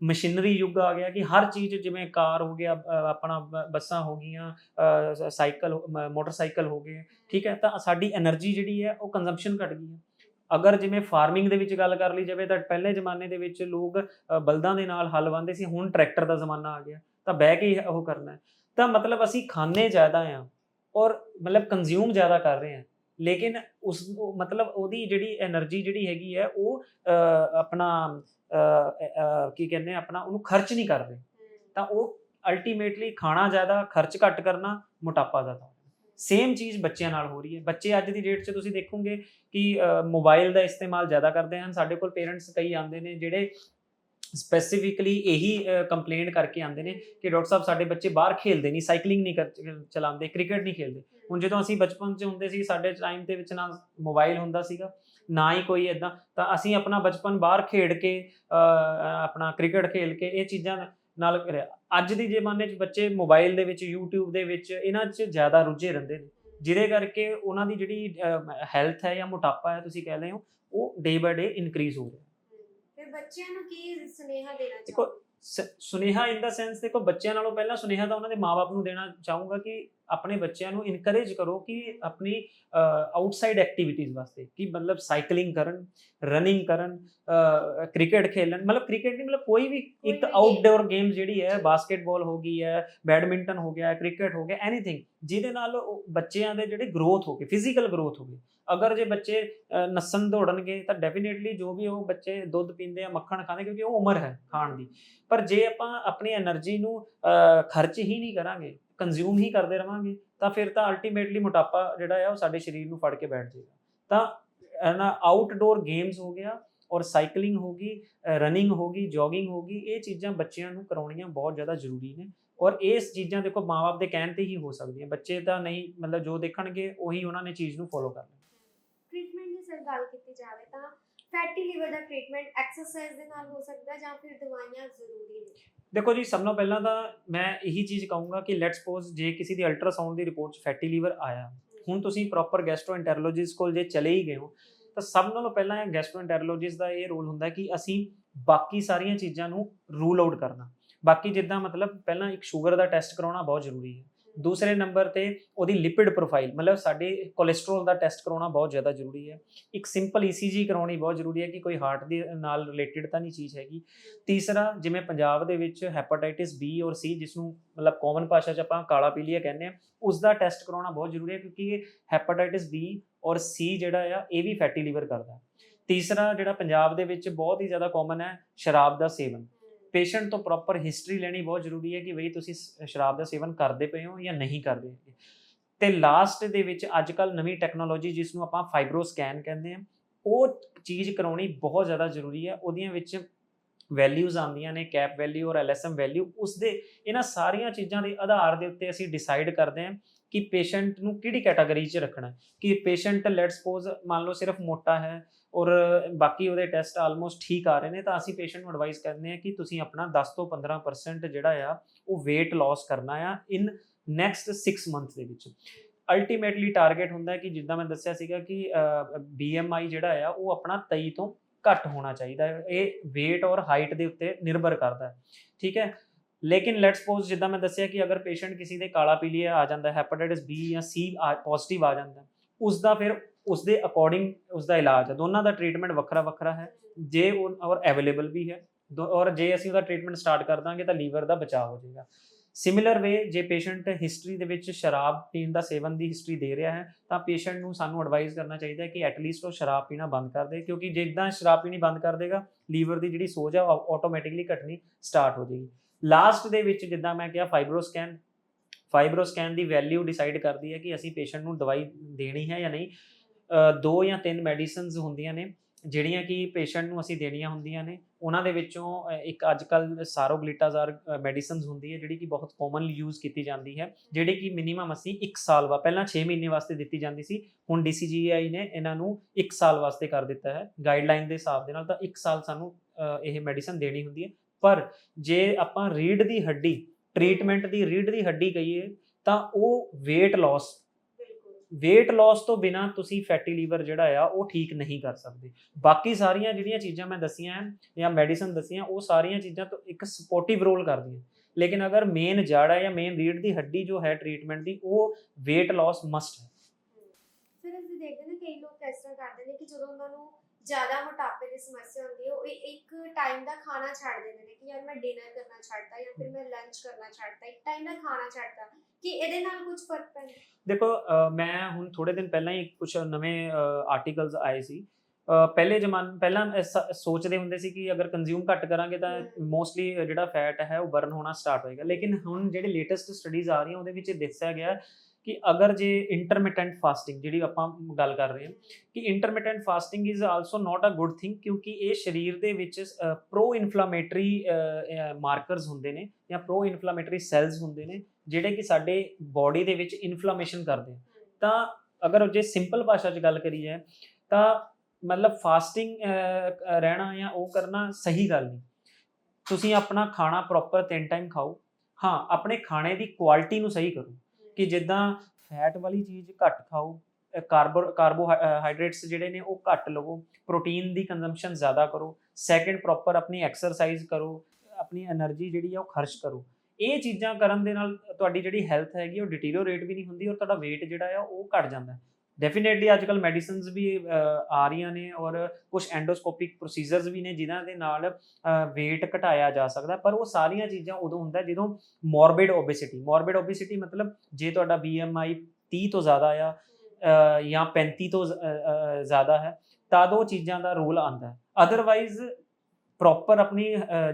ਮਸ਼ੀਨਰੀ ਯੁੱਗ ਆ ਗਿਆ ਕਿ ਹਰ ਚੀਜ਼ ਜਿਵੇਂ ਕਾਰ ਹੋ ਗਿਆ ਆਪਣਾ ਬੱਸਾਂ ਹੋ ਗਈਆਂ ਸਾਈਕਲ ਮੋਟਰਸਾਈਕਲ ਹੋ ਗਏ, ਠੀਕ ਹੈ, ਤਾਂ ਸਾਡੀ એનર્ਜੀ ਜਿਹੜੀ ਹੈ, ਉਹ ਕੰਜ਼ੰਪਸ਼ਨ ਘਟ ਗਈ ਹੈ। ਅਗਰ ਜਿਵੇਂ ਫਾਰਮਿੰਗ ਦੇ ਵਿੱਚ ਗੱਲ ਕਰ ਲਈ ਜਾਵੇ, ਤਾਂ ਪਹਿਲੇ ਜ਼ਮਾਨੇ ਦੇ ਵਿੱਚ ਲੋਕ ਬਲਦਾਂ ਦੇ ਨਾਲ ਹੱਲ ਵਾਂਦੇ ਸੀ, ਹੁਣ ਟਰੈਕਟਰ ਦਾ ਜ਼ਮਾਨਾ ਆ ਗਿਆ, ਤਾਂ ਬਹਿ ਕੇ ਉਹ ਕਰਨਾ ਤਾਂ ਮਤਲਬ ਅਸੀਂ ਖਾਣੇ ਜ਼ਿਆਦਾ ਆ ਔਰ ਮਤਲਬ ਕੰਜ਼ਿਊਮ ਜ਼ਿਆਦਾ ਕਰ ਰਹੇ ਆ। ਲੇਕਿਨ ਉਸ ਮਤਲਬ ਉਹਦੀ ਜਿਹੜੀ એનર્ਜੀ ਜਿਹੜੀ ਹੈਗੀ ਹੈ ਉਹ ਆਪਣਾ ਕੀ ਕਹਿੰਦੇ ਆਪਣਾ ਉਹਨੂੰ ਖਰਚ ਨਹੀਂ ਕਰਦੇ। ਤਾਂ ਉਹ ਅਲਟੀਮੇਟਲੀ ਖਾਣਾ ਜ਼ਿਆਦਾ ਖਰਚ ਘੱਟ ਕਰਨਾ ਮੋਟਾਪਾ ਜ਼ਿਆਦਾ। ਸੇਮ ਚੀਜ਼ ਬੱਚਿਆਂ ਨਾਲ ਹੋ ਰਹੀ ਹੈ। ਬੱਚੇ ਅੱਜ ਦੀ ਡੇਟ 'ਚ ਤੁਸੀਂ ਦੇਖੋਗੇ ਕਿ ਮੋਬਾਈਲ ਦਾ ਇਸਤੇਮਾਲ ਜ਼ਿਆਦਾ ਕਰਦੇ ਹਨ। ਸਾਡੇ ਕੋਲ ਪੇਰੈਂਟਸ ਕਈ ਆਉਂਦੇ ਨੇ ਜਿਹੜੇ ਸਪੈਸੀਫਿਕਲੀ ਇਹੀ ਕੰਪਲੇਂਟ ਕਰਕੇ ਆਉਂਦੇ ਨੇ ਕਿ ਡਾਕਟਰ ਸਾਹਿਬ ਸਾਡੇ ਬੱਚੇ ਬਾਹਰ ਖੇਲਦੇ ਨਹੀਂ ਸਾਈਕਲਿੰਗ ਨਹੀਂ ਕਰ, ਚਲਾਉਂਦੇ, ਕ੍ਰਿਕਟ ਨਹੀਂ ਖੇਲਦੇ। ਹੁਣ ਜਦੋਂ ਅਸੀਂ ਬਚਪਨ 'ਚ ਹੁੰਦੇ ਸੀ, ਸਾਡੇ ਟਾਈਮ ਦੇ ਵਿੱਚ ਨਾ ਮੋਬਾਈਲ ਹੁੰਦਾ ਸੀਗਾ, ਨਾ ਹੀ ਕੋਈ ਇਦਾਂ ਤਾਂ ਅਸੀਂ ਆਪਣਾ ਬਚਪਨ ਬਾਹਰ ਖੇਡ ਕੇ ਆਪਣਾ ਕ੍ਰਿਕਟ ਖੇਲ ਕੇ ਇਹ ਚੀਜ਼ਾਂ ਨਾਲ ਕਰਿਆ। ਅੱਜ ਦੀ ਜ਼ਮਾਨੇ 'ਚ ਬੱਚੇ ਮੋਬਾਈਲ ਦੇ ਵਿੱਚ, YouTube ਦੇ ਵਿੱਚ, ਇਹਨਾਂ 'ਚ ਜ਼ਿਆਦਾ ਰੁੱਝੇ ਰਹਿੰਦੇ ਨੇ, ਜਿਹਦੇ ਕਰਕੇ ਉਹਨਾਂ ਦੀ ਜਿਹੜੀ ਹੈਲਥ ਹੈ ਜਾਂ ਮੋਟਾਪਾ ਹੈ, ਤੁਸੀਂ ਕਹਿ ਰਹੇ ਹੋ, ਉਹ ਡੇ ਬਾਏ ਡੇ ਇਨਕਰੀਜ਼ ਹੋ ਰਿਹਾ। ਫਿਰ ਬੱਚਿਆਂ ਨੂੰ ਕੀ ਸੁਨੇਹਾ ਦੇਣਾ ਦੇਖੋ ਚਾਹੋਗੇ? ਸੁਨੇਹਾ ਇਨ ਦਾ ਸੈਂਸ ਦੇਖੋ ਬੱਚਿਆਂ ਨਾਲੋਂ ਪਹਿਲਾਂ ਸੁਨੇਹਾ ਤਾਂ ਉਹਨਾਂ ਦੇ ਮਾਪੇ ਨੂੰ ਦੇਣਾ ਚਾਹੂੰਗਾ ਕਿ ਆਪਣੇ ਬੱਚਿਆਂ ਨੂੰ ਇਨਕਰੇਜ ਕਰੋ ਕਿ ਆਪਣੀ ਆਊਟਸਾਈਡ ਐਕਟੀਵਿਟੀਜ਼ ਵਾਸਤੇ ਕਿ ਮਤਲਬ ਸਾਈਕਲਿੰਗ ਕਰਨ ਰਨਿੰਗ ਕਰਨ ਕ੍ਰਿਕਟ ਖੇਲਣ ਮਤਲਬ ਕ੍ਰਿਕਟ ਨਹੀਂ ਮਤਲਬ ਕੋਈ ਵੀ ਇੱਕ ਆਊਟਡੋਰ ਗੇਮ ਜਿਹੜੀ ਹੈ ਬਾਸਕਟਬਾਲ ਹੋ ਗਈ ਹੈ ਬੈਡਮਿੰਟਨ ਹੋ ਗਿਆ ਕ੍ਰਿਕਟ ਹੋ ਗਿਆ ਐਨੀਥਿੰਗ ਜਿਹਦੇ ਨਾਲ ਬੱਚਿਆਂ ਦੇ ਜਿਹੜੇ ਗਰੋਥ ਹੋ ਗਏ ਫਿਜ਼ੀਕਲ ਗਰੋਥ ਹੋ ਗਈ ਅਗਰ ਜੇ ਬੱਚੇ ਨਸਨ ਦੌੜਨਗੇ ਤਾਂ ਡੈਫੀਨਿਟਲੀ ਜੋ ਵੀ ਉਹ ਬੱਚੇ ਦੁੱਧ ਪੀਂਦੇ ਆ ਮੱਖਣ ਖਾਂਦੇ ਕਿਉਂਕਿ ਉਹ ਉਮਰ ਹੈ ਖਾਣ ਦੀ। ਪਰ ਜੇ ਆਪਾਂ ਆਪਣੀ એનર્ਜੀ ਨੂੰ ਖਰਚ ਹੀ ਨਹੀਂ ਕਰਾਂਗੇ ਕੰਜ਼ਿਊਮ ਹੀ ਕਰਦੇ ਰਵਾਂਗੇ, ਤਾਂ ਫਿਰ ਤਾਂ ਅਲਟੀਮੇਟਲੀ ਮੋਟਾਪਾ ਜਿਹੜਾ ਆ ਉਹ ਸਾਡੇ ਸਰੀਰ ਨੂੰ ਫੜ ਕੇ ਬੈਠ ਜਾਏਗਾ। ਤਾਂ ਨਾ ਆਊਟਡੋਰ ਗੇਮਸ ਹੋ ਗਿਆ ਔਰ ਸਾਈਕਲਿੰਗ ਹੋ ਗਈ ਰਨਿੰਗ ਹੋ ਗਈ ਜੋਗਿੰਗ ਹੋ ਗਈ, ਇਹ ਚੀਜ਼ਾਂ ਬੱਚਿਆਂ ਨੂੰ ਕਰਾਉਣੀਆਂ ਬਹੁਤ ਜ਼ਿਆਦਾ ਜ਼ਰੂਰੀ ਨੇ ਔਰ ਇਸ ਚੀਜ਼ਾਂ ਦੇਖੋ ਮਾਪੇ ਦੇ ਕਹਿਣ ਤੇ ਹੀ ਹੋ ਸਕਦੀਆਂ। ਬੱਚੇ ਤਾਂ ਨਹੀਂ, ਮਤਲਬ ਜੋ ਦੇਖਣਗੇ ਉਹੀ ਉਹਨਾਂ ਨੇ ਚੀਜ਼ ਨੂੰ ਫੋਲੋ ਕਰਨਾ। ਟ੍ਰੀਟਮੈਂਟ ਦੀ ਸਰ, ਗੱਲ ਕੀਤੀ ਜਾਵੇ ਤਾਂ ਫੈਟੀ ਲੀਵਰ ਦਾ ਟ੍ਰੀਟਮੈਂਟ ਐਕਸਰਸਾਈਜ਼ ਦੇ ਨਾਲ ਹੋ ਸਕਦਾ ਜਾਂ ਫਿਰ ਦਵਾਈਆਂ ਜ਼ਰੂਰੀ ਨੇ? ਦੇਖੋ ਜੀ, ਸਭ ਤੋਂ ਪਹਿਲਾਂ ਤਾਂ ਮੈਂ ਇਹੀ ਚੀਜ਼ ਕਹੂੰਗਾ ਕਿ ਲੈਟਸ ਸਪੋਜ਼ ਜੇ ਕਿਸੇ ਦੀ ਅਲਟਰਾਸਾਊਂਡ ਦੀ ਰਿਪੋਰਟ 'ਚ ਫੈਟੀ ਲੀਵਰ ਆਇਆ, ਹੁਣ ਤੁਸੀਂ ਪ੍ਰੋਪਰ ਗੈਸਟ੍ਰੋਐਂਟਰੋਲੋਜਿਸਟ ਕੋਲ ਜੇ ਚਲੇ ਹੀ ਗਏ ਹੋ, ਤਾਂ ਸਭ ਨਾਲੋਂ ਪਹਿਲਾਂ ਗੈਸਟ੍ਰੋਐਂਟਰੋਲੋਜਿਸਟ ਦਾ ਇਹ ਰੋਲ ਹੁੰਦਾ ਕਿ ਅਸੀਂ ਬਾਕੀ ਸਾਰੀਆਂ ਚੀਜ਼ਾਂ ਨੂੰ ਰੂਲ ਆਊਟ ਕਰਨਾ। ਬਾਕੀ ਜਿੱਦਾਂ ਮਤਲਬ ਪਹਿਲਾਂ ਇੱਕ ਸ਼ੂਗਰ ਦਾ ਟੈਸਟ ਕਰਾਉਣਾ ਬਹੁਤ ਜ਼ਰੂਰੀ ਹੈ। ਦੂਸਰੇ ਨੰਬਰ ਤੇ ਉਹਦੀ ਲਿਪਿਡ ਪ੍ਰੋਫਾਈਲ ਮਤਲਬ ਸਾਡੇ ਕੋਲੇਸਟ੍ਰੋਲ ਦਾ ਟੈਸਟ ਕਰਾਉਣਾ ਬਹੁਤ ਜ਼ਿਆਦਾ ਜ਼ਰੂਰੀ ਹੈ। ਇੱਕ ਸਿੰਪਲ ECG ਕਰਾਉਣੀ ਬਹੁਤ ਜ਼ਰੂਰੀ ਹੈ ਕਿ ਕੋਈ ਹਾਰਟ ਦੇ ਨਾਲ ਰਿਲੇਟਡ ਤਾਂ ਨਹੀਂ ਚੀਜ਼ ਹੈਗੀ। ਤੀਸਰਾ, ਜਿਵੇਂ ਪੰਜਾਬ ਦੇ ਵਿੱਚ ਹੈਪਾਟਾਈਟਿਸ ਬੀ ਔਰ ਸੀ ਜਿਸ ਨੂੰ ਮਤਲਬ ਕਾਮਨ ਭਾਸ਼ਾ 'ਚ ਆਪਾਂ ਕਾਲਾ ਪੀਲੀਆ ਕਹਿੰਦੇ ਆ ਉਸ ਦਾ ਟੈਸਟ ਕਰਾਉਣਾ ਬਹੁਤ ਜ਼ਰੂਰੀ ਹੈ ਕਿਉਂਕਿ ਇਹ ਹੈਪਾਟਾਈਟਿਸ ਬੀ ਔਰ ਸੀ ਜਿਹੜਾ ਆ, ਇਹ ਵੀ ਫੈਟੀ ਲੀਵਰ ਕਰਦਾ ਤੀਸਰਾ, ਜਿਹੜਾ ਪੰਜਾਬ ਦੇ ਵਿੱਚ ਬਹੁਤ ਹੀ ਜ਼ਿਆਦਾ ਕਾਮਨ ਹੈ, ਸ਼ਰਾਬ ਦਾ ਸੇਵਨ। ਪੇਸ਼ੈਂਟ ਤੋਂ ਪ੍ਰੋਪਰ ਹਿਸਟਰੀ ਲੈਣੀ ਬਹੁਤ ਜ਼ਰੂਰੀ ਹੈ ਕਿ ਬਈ ਤੁਸੀਂ ਸ਼ਰਾਬ ਦਾ ਸੇਵਨ ਕਰਦੇ ਪਏ ਹੋ ਜਾਂ ਨਹੀਂ ਕਰਦੇ ਹੈਗੇ। ਤੇ ਲਾਸਟ ਦੇ ਵਿੱਚ ਅੱਜ ਕੱਲ ਨਵੀਂ ਟੈਕਨੋਲੋਜੀ ਜਿਸ ਨੂੰ ਆਪਾਂ ਫਾਈਬਰੋ ਸਕੈਨ ਕਹਿੰਦੇ ਆ ਉਹ ਚੀਜ਼ ਕਰਾਉਣੀ ਬਹੁਤ ਜ਼ਿਆਦਾ ਜ਼ਰੂਰੀ ਹੈ ਉਹਦੀਆਂ ਵਿੱਚ ਵੈਲਿਊਜ਼ ਆਉਂਦੀਆਂ ਨੇ ਕੈਪ ਵੈਲਿਊ ਔਰ ਐਲਐਸਐਮ ਵੈਲਿਊ ਉਸ ਦੇ ਇਹਨਾਂ ਸਾਰੀਆਂ ਚੀਜ਼ਾਂ ਦੇ ਆਧਾਰ ਦੇ ਉੱਤੇ ਅਸੀਂ ਡਿਸਾਈਡ ਕਰਦੇ ਹਾਂ ਕਿ ਪੇਸ਼ੈਂਟ ਨੂੰ ਕਿਹੜੀ ਕੈਟਾਗਰੀ 'ਚ ਰੱਖਣਾ ਕਿ ਪੇਸ਼ੈਂਟ ਲੈਟ ਸਪੋਜ਼ ਮੰਨ ਲਓ ਸਿਰਫ ਮੋਟਾ ਹੈ ਔਰ ਬਾਕੀ ਉਹਦੇ ਟੈਸਟ ਆਲਮੋਸਟ ਠੀਕ ਆ ਰਹੇ ਨੇ, ਤਾਂ ਅਸੀਂ ਪੇਸ਼ੈਂਟ ਨੂੰ ਐਡਵਾਈਸ ਕਰਦੇ ਹਾਂ ਕਿ ਤੁਸੀਂ ਆਪਣਾ 10 ਤੋਂ 15% ਜਿਹੜਾ ਆ, ਉਹ weight loss ਕਰਨਾ ਆ ਇਨ ਨੈਕਸਟ 6 ਮੰਥ ਦੇ ਵਿੱਚ। ਅਲਟੀਮੇਟਲੀ ਟਾਰਗੇਟ ਹੁੰਦਾ ਹੈ ਕਿ ਜਿੱਦਾਂ ਮੈਂ ਦੱਸਿਆ ਸੀਗਾ ਕਿ BMI ਜਿਹੜਾ ਆ, ਉਹ ਆਪਣਾ 23 ਤੋਂ ਘੱਟ ਹੋਣਾ ਚਾਹੀਦਾ ਹੈ। ਇਹ weight ਔਰ ਹਾਈਟ ਦੇ ਉੱਤੇ ਨਿਰਭਰ ਕਰਦਾ ਹੈ। ਠੀਕ ਹੈ? ਲੇਕਿਨ ਲੈਟ ਸਪੋਜ਼ ਜਿੱਦਾਂ ਮੈਂ ਦੱਸਿਆ ਕਿ ਅਗਰ ਪੇਸ਼ੈਂਟ ਕਿਸੇ ਦੇ ਕਾਲਾ ਪੀਲੀਆ ਆ ਜਾਂਦਾ ਹੈਪੇਟਾਈਟਿਸ ਬੀ ਜਾਂ C ਪੋਜ਼ਿਟਿਵ ਆ ਜਾਂਦਾ ਉਸ ਦਾ ਫਿਰ ਉਸ ਦੇ ਅਕੋਰਡਿੰਗ ਉਸ ਦਾ ਇਲਾਜ ਹੈ। ਦੋਨਾਂ ਦਾ ਟ੍ਰੀਟਮੈਂਟ ਵੱਖਰਾ ਵੱਖਰਾ ਹੈ। ਜੇ ਉਹ ਔਰ ਅਵੇਲੇਬਲ ਵੀ ਹੈ। ਦੋ- ਔਰ ਜੇ ਅਸੀਂ ਉਹਦਾ ਟ੍ਰੀਟਮੈਂਟ ਸਟਾਰਟ ਕਰ ਦਾਂਗੇ ਤਾਂ ਲੀਵਰ ਦਾ ਬਚਾਅ ਹੋ ਜਾਏਗਾ। ਸਿਮਿਲਰ ਵੇ ਜੇ ਪੇਸ਼ੈਂਟ ਹਿਸਟਰੀ ਦੇ ਵਿੱਚ ਸ਼ਰਾਬ ਪੀਣ ਦਾ ਸੇਵਨ ਦੀ ਹਿਸਟਰੀ ਦੇ ਰਿਹਾ ਹੈ, ਤਾਂ ਪੇਸ਼ੈਂਟ ਨੂੰ ਸਾਨੂੰ ਐਡਵਾਈਸ ਕਰਨਾ ਚਾਹੀਦਾ ਹੈ ਕਿ ਐਟਲੀਸਟ ਉਹ ਸ਼ਰਾਬ ਪੀਣਾ ਬੰਦ ਕਰ ਦੇ। ਕਿਉਂਕਿ ਜਿੱਦਾਂ ਸ਼ਰਾਬ ਪੀਣੀ ਬੰਦ ਕਰ ਦੇਗਾ ਲੀਵਰ ਦੀ ਜਿਹੜੀ ਸੋਜ ਆ ਆਟੋਮੈਟਿਕਲੀ ਘਟਣੀ ਸਟਾਰਟ ਹੋ ਜਾਏਗੀ। ਲਾਸਟ ਦੇ ਵਿੱਚ ਜਿੱਦਾਂ ਮੈਂ ਕਿਹਾ ਫਾਈਬਰੋਸਕੈਨ ਫਾਈਬਰੋਸਕੈਨ ਦੀ ਵੈਲਿਊ ਡਿਸਾਈਡ ਕਰਦੀ ਹੈ ਕਿ ਅਸੀਂ ਪੇਸ਼ੈਂਟ ਨੂੰ ਦਵਾਈ ਦੇਣੀ ਹੈ ਜਾਂ ਨਹੀਂ। ਦੋ ਜਾਂ ਤਿੰਨ ਮੈਡੀਸਿਨਸ ਹੁੰਦੀਆਂ ਨੇ ਜਿਹੜੀਆਂ ਕਿ ਪੇਸ਼ੈਂਟ ਨੂੰ ਅਸੀਂ ਦੇਣੀਆਂ ਹੁੰਦੀਆਂ ਨੇ। ਉਹਨਾਂ ਦੇ ਵਿੱਚੋਂ ਅ, ਇੱਕ ਅੱਜਕੱਲ ਸਾਰੋਗਲਿਟਾਜ਼ਾਰ ਮੈਡੀਸਿਨਸ ਹੁੰਦੀ ਹੈ ਜਿਹੜੀ ਕਿ ਬਹੁਤ ਕਾਮਨਲੀ ਯੂਜ਼ ਕੀਤੀ ਜਾਂਦੀ ਹੈ ਜਿਹੜੀ ਕਿ ਮਿਨੀਮਮ ਅਸੀਂ 1 ਸਾਲ ਵਾ ਪਹਿਲਾਂ 6 ਮਹੀਨੇ ਵਾਸਤੇ ਦਿੱਤੀ ਜਾਂਦੀ ਸੀ ਹੁਣ DCGI ਨੇ ਇਹਨਾਂ ਨੂੰ 1 ਸਾਲ ਵਾਸਤੇ ਕਰ ਦਿੱਤਾ ਹੈ। ਗਾਈਡਲਾਈਨ ਦੇ ਹਿਸਾਬ ਦੇ ਨਾਲ ਤਾਂ 1 ਸਾਲ ਸਾਨੂੰ ਇਹ ਮੈਡੀਸਨ ਦੇਣੀ ਹੁੰਦੀ ਹੈ। ਪਰ ਜੇ ਆਪਾਂ ਰੀੜ ਦੀ ਹੱਡੀ ਟ੍ਰੀਟਮੈਂਟ ਦੀ ਰੀੜ ਦੀ ਹੱਡੀ ਕਹੀਏ ਤਾਂ ਉਹ weight loss weight loss ਤੋਂ ਬਿਨਾ ਤੁਸੀਂ ਫੈਟੀ ਲੀਵਰ ਜਿਹੜਾ ਆ, ਉਹ ਠੀਕ ਨਹੀਂ ਕਰ ਸਕਦੇ। ਬਾਕੀ ਸਾਰੀਆਂ ਜਿਹੜੀਆਂ ਚੀਜ਼ਾਂ ਮੈਂ ਦਸੀਆਂ ਜਾਂ ਮੈਡੀਸਨ ਦਸੀਆਂ, ਉਹ ਸਾਰੀਆਂ ਚੀਜ਼ਾਂ ਤੋਂ ਇੱਕ ਸਪੋਰਟਿਵ ਰੋਲ ਕਰਦੀਆਂ ਲੇਕਿਨ ਅਗਰ ਮੇਨ ਜੜ ਜਾਂ ਮੇਨ ਰੀੜ ਦੀ ਹੱਡੀ ਜੋ ਹੈ ਟ੍ਰੀਟਮੈਂਟ ਦੀ, ਉਹ weight loss ਮਸਟ ਹੈ। ਫਿਰ ਅਸੀਂ ਦੇਖਦੇ ਨੇ, ਕਈ ਲੋਕ ਇਸ ਤਰ੍ਹਾਂ ਕਰਦੇ ਨੇ ਕਿ ਜਦੋਂ ਉਹਨਾਂ ਨੂੰ ਜ਼ਿਆਦਾ ਮੋਟਾਪੇ ਦੀ ਸਮੱਸਿਆ ਹੁੰਦੀ ਹੈ ਉਹ ਇ- ਇੱਕ ਟਾਈਮ ਦਾ ਖਾਣਾ ਛੱਡ ਦਿੰਦੇ ਨੇ ਕਿ ਯਾਰ ਮੈਂ ਡਿਨਰ ਕਰਨਾ ਛੱਡਤਾ ਜਾਂ ਫਿਰ ਮੈਂ ਲੰਚ ਕਰਨਾ ਛੱਡਤਾ ਇੱਕ ਟਾਈਮ ਦਾ ਖਾਣਾ ਛੱਡਤਾ ਕਿ ਇਹਦੇ ਨਾਲ ਕੁਝ ਫ਼ਰਕ ਪੈਂਦਾ? ਦੇਖੋ ਅ, ਮੈਂ ਹੁਣ ਥੋੜੇ ਦਿਨ ਪਹਿਲਾਂ ਹੀ ਕੁਝ ਨਵੇਂ ਆਰਟੀਕਲਸ ਆਏ ਸੀ। ਅ, ਪਹਿਲੇ ਜ਼ਮਾਨ ਪਹਿਲਾਂ ਇਹ ਸ- ਸੋਚਦੇ ਹੁੰਦੇ ਸੀ ਕਿ ਅਗਰ ਕੰਜ਼ਿਊਮ ਘੱਟ ਕਰਾਂਗੇ ਤਾਂ ਹਮ। ਮੋਸਟਲੀ ਜਿਹੜਾ ਫੈਟ ਹੈ ਉਹ ਬਰਨ ਹੋਣਾ ਸਟਾਰਟ ਹੋਏਗਾ। ਲੇਕਿਨ ਹੁਣ ਜਿਹੜੇ ਲੇਟੈਸਟ ਸਟੱਡੀਜ਼ ਆ ਰਹੀਆਂ ਉਹਦੇ ਵਿੱਚ ਇਹ ਦੱਸਿਆ ਗਿਆ ਕਿ ਅਗਰ ਜੇ ਇੰਟਰਮਿਟੈਂਟ ਫਾਸਟਿੰਗ ਜਿਹੜੀ ਆਪਾਂ ਗੱਲ ਕਰ ਰਹੇ ਹਾਂ, ਕਿ intermittent fasting is also not a good thing ਕਿਉਂਕਿ ਇਹ ਸਰੀਰ ਦੇ ਵਿੱਚ ਪ੍ਰੋ ਇਨਫਲਾਮੇਟਰੀ ਮਾਰਕਰਸ ਹੁੰਦੇ ਨੇ ਜਾਂ ਪ੍ਰੋ ਇਨਫਲਾਮੇਟਰੀ ਸੈਲਸ ਹੁੰਦੇ ਨੇ ਜਿਹੜੇ ਕਿ ਸਾਡੇ ਬਾਡੀ ਦੇ ਵਿੱਚ ਇਨਫਲਾਮੇਸ਼ਨ ਕਰਦੇ ਆ। ਤਾਂ ਅਗਰ ਜੇ ਸਿੰਪਲ ਭਾਸ਼ਾ 'ਚ ਗੱਲ ਕਰੀ ਜਾਏ, ਤਾਂ ਮਤਲਬ ਫਾਸਟਿੰਗ ਰਹਿਣਾ ਜਾਂ ਉਹ ਕਰਨਾ ਸਹੀ ਗੱਲ ਨਹੀਂ। ਤੁਸੀਂ ਆਪਣਾ ਖਾਣਾ ਪ੍ਰੋਪਰ ਤਿੰਨ ਟਾਈਮ ਖਾਓ। ਹਾਂ, ਆਪਣੇ ਖਾਣੇ ਦੀ ਕੁਆਲਿਟੀ ਨੂੰ ਸਹੀ ਕਰੋ। ਕਿ ਜਿੱਦਾਂ ਫੈਟ ਵਾਲੀ ਚੀਜ਼ ਘੱਟ ਖਾਓ ਕਾਰਬੋ ਕਾਰਬੋਹਾਈਡਰੇਟਸ ਜਿਹੜੇ ਨੇ ਉਹ ਘੱਟ ਲਵੋ ਪ੍ਰੋਟੀਨ ਦੀ ਕੰਜ਼ੰਪਸ਼ਨ ਜ਼ਿਆਦਾ ਕਰੋ ਸੈਕਿੰਡ ਪ੍ਰੋਪਰ ਆਪਣੀ ਐਕਸਰਸਾਈਜ਼ ਕਰੋ, ਆਪਣੀ એનર્ਜੀ ਜਿਹੜੀ ਆ ਉਹ ਖਰਚ ਕਰੋ। ਇਹ ਚੀਜ਼ਾਂ ਕਰਨ ਦੇ ਨਾਲ ਤੁਹਾਡੀ ਜਿਹੜੀ ਹੈਲਥ ਹੈਗੀ ਉਹ ਡਿਟੀਰੀਓਰੇਟ ਵੀ ਨਹੀਂ ਹੁੰਦੀ ਔਰ ਤੁਹਾਡਾ weight ਜਿਹੜਾ ਆ ਉਹ ਘਟ ਜਾਂਦਾ। ਡੈਫੀਨਿਟਲੀ ਅੱਜ ਕੱਲ ਮੈਡੀਸਿਨਸ ਵੀ ਆ ਰਹੀਆਂ ਨੇ ਔਰ ਕੁਝ ਐਂਡੋਸਕੋਪਿਕ ਪ੍ਰੋਸੀਜਰਸ ਵੀ ਨੇ ਜਿਨ੍ਹਾਂ ਦੇ ਨਾਲ weight ਘਟਾਇਆ ਜਾ ਸਕਦਾ, ਪਰ ਉਹ ਸਾਰੀਆਂ ਚੀਜ਼ਾਂ ਉਦੋਂ ਹੁੰਦਾ ਜਦੋਂ ਮੋਰਬਿਡ ਓਬੇਸਿਟੀ ਮੋਰਬਿਡ ਓਬੇਸਿਟੀ ਮਤਲਬ ਜੇ ਤੁਹਾਡਾ BMI 30 ਤੋਂ ਜ਼ਿਆਦਾ ਆ ਜਾਂ 35 ਤੋਂ ਜ਼ਿਆਦਾ ਹੈ ਤਾਂ ਉਹ ਚੀਜ਼ਾਂ ਦਾ ਰੋਲ ਆਉਂਦਾ ਅਦਰਵਾਈਜ਼ ਪ੍ਰੋਪਰ ਆਪਣੀ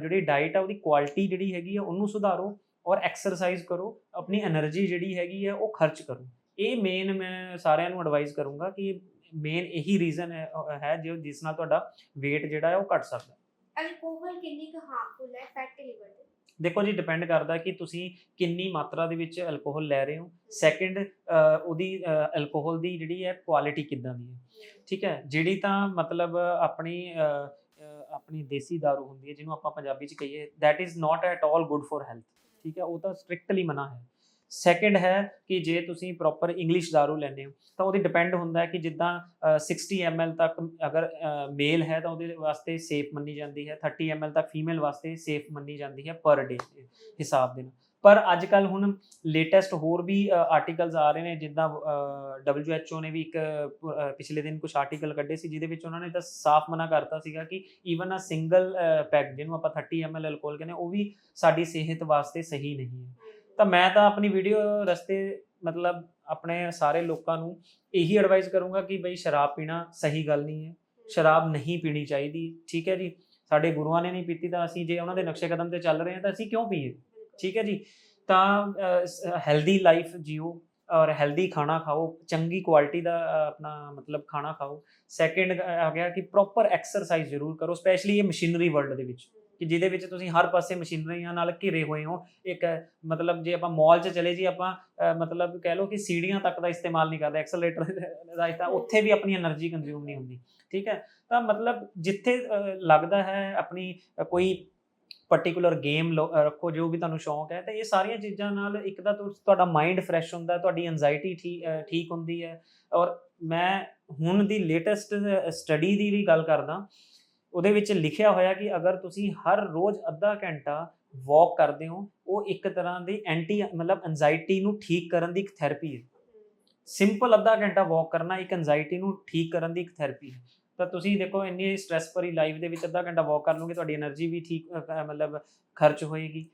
ਜਿਹੜੀ ਡਾਈਟ ਆ ਉਹਦੀ ਕੁਆਲਿਟੀ ਜਿਹੜੀ ਹੈਗੀ ਆ ਉਹਨੂੰ ਸੁਧਾਰੋ ਔਰ ਐਕਸਰਸਾਈਜ਼ ਕਰੋ, ਆਪਣੀ એનર્ਜੀ ਜਿਹੜੀ ਹੈਗੀ ਆ ਉਹ ਖਰਚ ਕਰੋ। ਇਹ ਮੇਨ ਮੈਂ ਸਾਰਿਆਂ ਨੂੰ ਐਡਵਾਈਸ ਕਰੂੰਗਾ ਕਿ ਮੇਨ ਇਹੀ ਰੀਜ਼ਨ ਹੈ ਜੋ ਜਿਸ ਨਾਲ ਤੁਹਾਡਾ weight ਜਿਹੜਾ ਹੈ ਉਹ ਘਟ ਸਕਦਾ ਅਲਕੋਹਲ ਕਿੰਨੀ ਕੁ ਹਾਰਮਫੁਲ ਹੈ? ਫੈਟੀ ਲਿਵਰ ਦੇ ਦੇਖੋ ਜੀ ਡਿਪੈਂਡ ਕਰਦਾ ਕਿ ਤੁਸੀਂ ਕਿੰਨੀ ਮਾਤਰਾ ਦੇ ਵਿੱਚ ਅਲਕੋਹਲ ਲੈ ਰਹੇ ਹੋ। ਸੈਕੰਡ ਉਹਦੀ ਅਲਕੋਹਲ ਦੀ ਜਿਹੜੀ ਹੈ ਕੁਆਲਿਟੀ ਕਿੱਦਾਂ ਦੀ ਹੈ। ਠੀਕ ਹੈ? ਜਿਹੜੀ ਤਾਂ ਮਤਲਬ ਆਪਣੀ ਆਪਣੀ ਦੇਸੀ दारू ਹੁੰਦੀ ਹੈ ਜਿਹਨੂੰ ਆਪਾਂ ਪੰਜਾਬੀ ਚ ਕਹੀਏ that is not at all good for health ਠੀਕ ਹੈ? ਉਹ ਤਾਂ ਸਟ੍ਰਿਕਟਲੀ ਮਨਾ ਹੈ। ਸੈਕੰਡ ਹੈ ਕਿ ਜੇ ਤੁਸੀਂ ਪ੍ਰੋਪਰ ਇੰਗਲਿਸ਼ दारू ਲੈਂਦੇ ਹੋ ਤਾਂ ਉਹਦੀ ਡਿਪੈਂਡ ਹੁੰਦਾ ਹੈ ਕਿ ਜਿੱਦਾਂ ਅਹ, 60 ml ਤੱਕ ਅਗਰ ਮੇਲ ਹੈ ਤਾਂ ਉਹਦੇ ਵਾਸਤੇ ਸੇਫ ਮੰਨੀ ਜਾਂਦੀ ਹੈ 30 ml ਤੱਕ ਫੀਮੇਲ ਵਾਸਤੇ ਸੇਫ ਮੰਨੀ ਜਾਂਦੀ ਹੈ ਪਰ ਡੇ ਹਿਸਾਬ ਦੇ ਨਾਲ। ਪਰ ਅੱਜ ਕੱਲ ਹੁਣ ਲੇਟੈਸਟ ਹੋਰ ਵੀ ਆਰਟੀਕਲਸ ਆ ਰਹੇ ਨੇ ਜਿੱਦਾਂ ਅਹ, WHO ਨੇ ਵੀ ਇੱਕ ਪਿਛਲੇ ਦਿਨ ਕੁਝ ਆਰਟੀਕਲ ਕੱਢੇ ਸੀ ਜਿਹਦੇ ਵਿੱਚ ਉਹਨਾਂ ਨੇ ਤਾਂ ਸਾਫ਼ ਮਨਾ ਕਰਤਾ ਸੀਗਾ ਕਿ ਈਵਨ ਅ ਸਿੰਗਲ ਪੈਕ ਜਿਹਨੂੰ ਆਪਾਂ 30 ml ਅਲਕੋਹਲ ਕਹਿੰਦੇ ਹਾਂ, ਉਹ ਵੀ ਸਾਡੀ ਸਿਹਤ ਵਾਸਤੇ ਸਹੀ ਨਹੀਂ ਹੈ। ਤਾਂ ਮੈਂ ਤਾਂ ਆਪਣੀ ਵੀਡੀਓ ਰਸਤੇ ਮਤਲਬ ਆਪਣੇ ਸਾਰੇ ਲੋਕਾਂ ਨੂੰ ਇਹੀ ਐਡਵਾਈਸ ਕਰੂੰਗਾ ਕਿ ਬਈ ਸ਼ਰਾਬ ਪੀਣਾ ਸਹੀ ਗੱਲ ਨਹੀਂ ਹੈ। ਸ਼ਰਾਬ ਨਹੀਂ ਪੀਣੀ ਚਾਹੀਦੀ ਠੀਕ ਹੈ ਜੀ। ਸਾਡੇ ਗੁਰੂਆਂ ਨੇ ਨਹੀਂ ਪੀਤੀ ਤਾਂ ਅਸੀਂ ਜੇ ਉਹਨਾਂ ਦੇ ਨਕਸ਼ੇ ਕਦਮ ਤੇ ਚੱਲ ਰਹੇ ਹਾਂ ਤਾਂ ਅਸੀਂ ਕਿਉਂ ਪੀਏ? ਠੀਕ ਹੈ ਜੀ। ਤਾਂ ਹੈਲਦੀ ਲਾਈਫ ਜੀਓ ਔਰ ਹੈਲਦੀ ਖਾਣਾ ਖਾਓ ਚੰਗੀ ਕੁਆਲਿਟੀ ਦਾ ਆਪਣਾ ਮਤਲਬ ਖਾਣਾ ਖਾਓ। ਸੈਕੰਡ ਆ ਗਿਆ ਕਿ ਪ੍ਰੋਪਰ ਐਕਸਰਸਾਈਜ਼ ਜ਼ਰੂਰ ਕਰੋ ਸਪੈਸ਼ਲੀ ਇਹ ਮਸ਼ੀਨਰੀ ਵਰਲਡ ਦੇ ਵਿੱਚ। ਕਿ ਜਿਹਦੇ ਵਿੱਚ ਤੁਸੀਂ ਹਰ ਪਾਸੇ ਮਸ਼ੀਨਰੀਆਂ ਨਾਲ ਘਿਰੇ ਹੋਏ ਹੋ। ਇੱਕ, ਮਤਲਬ ਜੇ ਆਪਾਂ ਮਾਲ 'ਚ ਚਲੇ ਜੀ ਆਪਾਂ ਮਤਲਬ ਕਹਿ ਲਓ ਕਿ ਸੀੜੀਆਂ ਤੱਕ ਦਾ ਇਸਤੇਮਾਲ ਨਹੀਂ ਕਰਦੇ ਐਕਸਲਰੇਟਰ ਦਾ ਤਾਂ ਉੱਥੇ ਵੀ ਆਪਣੀ એનર્ਜੀ ਕੰਜ਼ਿਊਮ ਨਹੀਂ ਹੁੰਦੀ, ਠੀਕ ਹੈ? ਤਾਂ ਮਤਲਬ ਜਿੱਥੇ ਲੱਗਦਾ ਹੈ ਆਪਣੀ ਕੋਈ ਪਾਰਟਿਕੂਲਰ ਗੇਮ ਰੱਖੋ, ਜੋ ਵੀ ਤੁਹਾਨੂੰ ਸ਼ੌਂਕ ਹੈ, ਤਾਂ ਇਹ ਸਾਰੀਆਂ ਚੀਜ਼ਾਂ ਨਾਲ ਇੱਕ ਤਾਂ ਤੁਹਾਡਾ ਮਾਈਂਡ ਫਰੈਸ਼ ਹੁੰਦਾ ਤੁਹਾਡੀ ਐਂਜ਼ਾਇਟੀ ਠੀਕ ਹੁੰਦੀ ਹੈ। ਔਰ ਮੈਂ ਹੁਣ ਦੀ ਲੇਟੈਸਟ ਸਟੱਡੀ ਦੀ ਵੀ ਗੱਲ ਕਰਦਾ ਉਹਦੇ ਵਿੱਚ ਲਿਖਿਆ ਹੋਇਆ ਕਿ ਅਗਰ ਤੁਸੀਂ ਹਰ ਰੋਜ਼ ਅੱਧਾ ਘੰਟਾ ਵਾਕ ਕਰਦੇ ਹੋ, ਉਹ ਇੱਕ ਤਰ੍ਹਾਂ ਦੀ ਐਂਟੀ ਮਤਲਬ ਐਂਜ਼ਾਇਟੀ ਨੂੰ ਠੀਕ ਕਰਨ ਦੀ ਇੱਕ ਥੈਰੇਪੀ ਹੈ। ਸਿੰਪਲ ਅੱਧਾ ਘੰਟਾ ਵਾਕ ਕਰਨਾ ਇੱਕ ਐਂਜ਼ਾਇਟੀ ਨੂੰ ਠੀਕ ਕਰਨ ਦੀ ਇੱਕ ਥੈਰੇਪੀ ਹੈ। ਤਾਂ ਤੁਸੀਂ ਦੇਖੋ, ਇੰਨੀ ਸਟ੍ਰੈਸ ਭਰੀ ਲਾਈਫ ਦੇ ਵਿੱਚ ਅੱਧਾ ਘੰਟਾ ਵਾਕ ਕਰ ਲਓਗੇ, ਤੁਹਾਡੀ એનર્ਜੀ ਵੀ ਠੀਕ ਮਤਲਬ ਖਰਚ ਹੋਏਗੀ।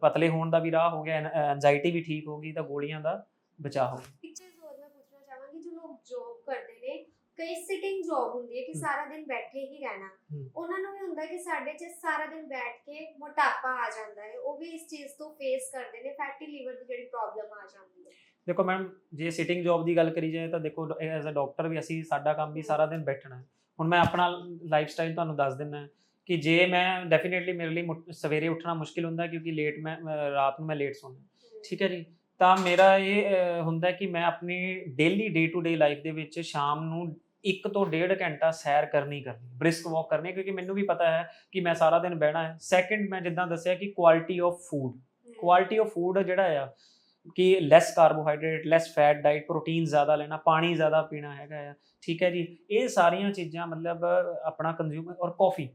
ਪਤਲੇ ਹੋਣ ਦਾ ਵੀ ਰਾਹ ਹੋ ਗਿਆ ਐਂਜ਼ਾਇਟੀ ਵੀ ਠੀਕ ਹੋਗੀ ਤਾਂ ਗੋਲੀਆਂ ਦਾ ਬਚਾਅ ਹੋਊਗਾ। ਕਈ ਸਿਟਿੰਗ ਜੌਬ ਹੁੰਦੀ ਹੈ ਕਿ। ਸਾਰਾ ਦਿਨ ਬੈਠੇ ਹੀ ਰਹਿਣਾ। ਉਹਨਾਂ ਨੂੰ ਵੀ ਹੁੰਦਾ ਕਿ ਸਾਡੇ 'ਚ ਸਾਰਾ ਦਿਨ ਬੈਠ ਕੇ ਮੋਟਾਪਾ ਆ ਜਾਂਦਾ ਹੈ। ਉਹ ਵੀ ਇਸ ਚੀਜ਼ ਤੋਂ ਫੇਸ ਕਰਦੇ ਨੇ ਫੈਟੀ ਲੀਵਰ ਦੀ ਜਿਹੜੀ ਪ੍ਰੋਬਲਮ ਆ ਜਾਂਦੀ ਹੈ। ਦੇਖੋ ਮੈਮ ਜੇ ਸਿਟਿੰਗ ਜੌਬ ਦੀ ਗੱਲ ਕਰੀ ਜਾਏ ਤਾਂ ਦੇਖੋ ਐਜ਼ ਅ ਡਾਕਟਰ ਵੀ ਅਸੀਂ ਸਾਡਾ ਕੰਮ ਵੀ ਸਾਰਾ ਦਿਨ ਬੈਠਣਾ ਹੈ। ਹੁਣ ਮੈਂ ਆਪਣਾ ਲਾਈਫ ਸਟਾਈਲ ਤੁਹਾਨੂੰ ਦੱਸ ਦਿੰਦਾ ਕਿ ਜੇ ਮੈਂ ਡੈਫੀਨਿਟਲੀ ਮੇਰੇ ਲਈ ਮੁ- ਸਵੇਰੇ ਉੱਠਣਾ ਮੁਸ਼ਕਿਲ ਹੁੰਦਾ ਕਿਉਂਕਿ ਲੇਟ ਮੈਂ ਰਾਤ ਨੂੰ ਮੈਂ ਲੇਟ ਸੌਂਦਾ ਠੀਕ ਹੈ ਜੀ? ਤਾਂ ਮੇਰਾ ਇਹ ਅਹ, ਹੁੰਦਾ ਕਿ ਮੈਂ ਆਪਣੀ daily day to day life ਦੇ ਵਿੱਚ ਸ਼ਾਮ ਨੂੰ ਇੱਕ ਤੋਂ ਡੇਢ ਘੰਟਾ ਸੈਰ ਕਰਨੀ ਕਰਨੀ ਬ੍ਰਿਸਕ ਵਾਕ ਕਰਨੀ ਕਿਉਂਕਿ ਮੈਨੂੰ ਵੀ ਪਤਾ ਹੈ ਕਿ ਮੈਂ ਸਾਰਾ ਦਿਨ ਬਹਿਣਾ ਹੈ। ਸੈਕੰਡ ਮੈਂ ਜਿੱਦਾਂ ਦੱਸਿਆ ਕਿ quality of food quality of food ਜਿਹੜਾ ਆ ਕਿ less carbohydrate less fat diet protein ਜ਼ਿਆਦਾ ਲੈਣਾ ਪਾਣੀ ਜ਼ਿਆਦਾ ਪੀਣਾ ਹੈਗਾ ਆ ਠੀਕ ਹੈ ਜੀ? ਇਹ ਸਾਰੀਆਂ ਚੀਜ਼ਾਂ ਮਤਲਬ ਆਪਣਾ ਕੰਜ਼ਿਊਮ ਔਰ ਕਾਫੀ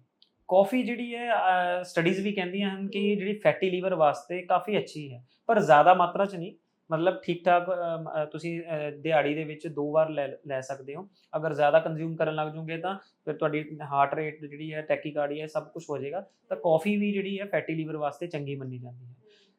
ਕਾਫੀ ਜਿਹੜੀ ਹੈ ਸਟੱਡੀਜ਼ ਵੀ ਕਹਿੰਦੀਆਂ ਹਨ ਕਿ ਜਿਹੜੀ ਫੈਟੀ ਲੀਵਰ ਵਾਸਤੇ ਕਾਫੀ ਅੱਛੀ ਹੈ ਪਰ ਜ਼ਿਆਦਾ ਮਾਤਰਾ 'ਚ ਨਹੀਂ ਮਤਲਬ ਠੀਕ ਠਾਕ ਤੁਸੀਂ ਦਿਹਾੜੀ ਦੇ ਵਿੱਚ ਦੋ ਵਾਰ ਲੈ ਲੈ ਸਕਦੇ ਹੋ। ਅਗਰ ਜ਼ਿਆਦਾ ਕੰਜ਼ਿਊਮ ਕਰਨ ਲੱਗ ਜੂਗੇ ਤਾਂ ਫਿਰ ਤੁਹਾਡੀ ਹਾਰਟ ਰੇਟ ਜਿਹੜੀ ਹੈ ਟੈਕੀਕਾਰਡੀਆ ਸਭ ਕੁਝ ਹੋ ਜਾਏਗਾ। ਤਾਂ ਕਾਫੀ ਵੀ ਜਿਹੜੀ ਹੈ ਫੈਟੀ ਲੀਵਰ ਵਾਸਤੇ ਚੰਗੀ ਮੰਨੀ ਜਾਂਦੀ ਹੈ।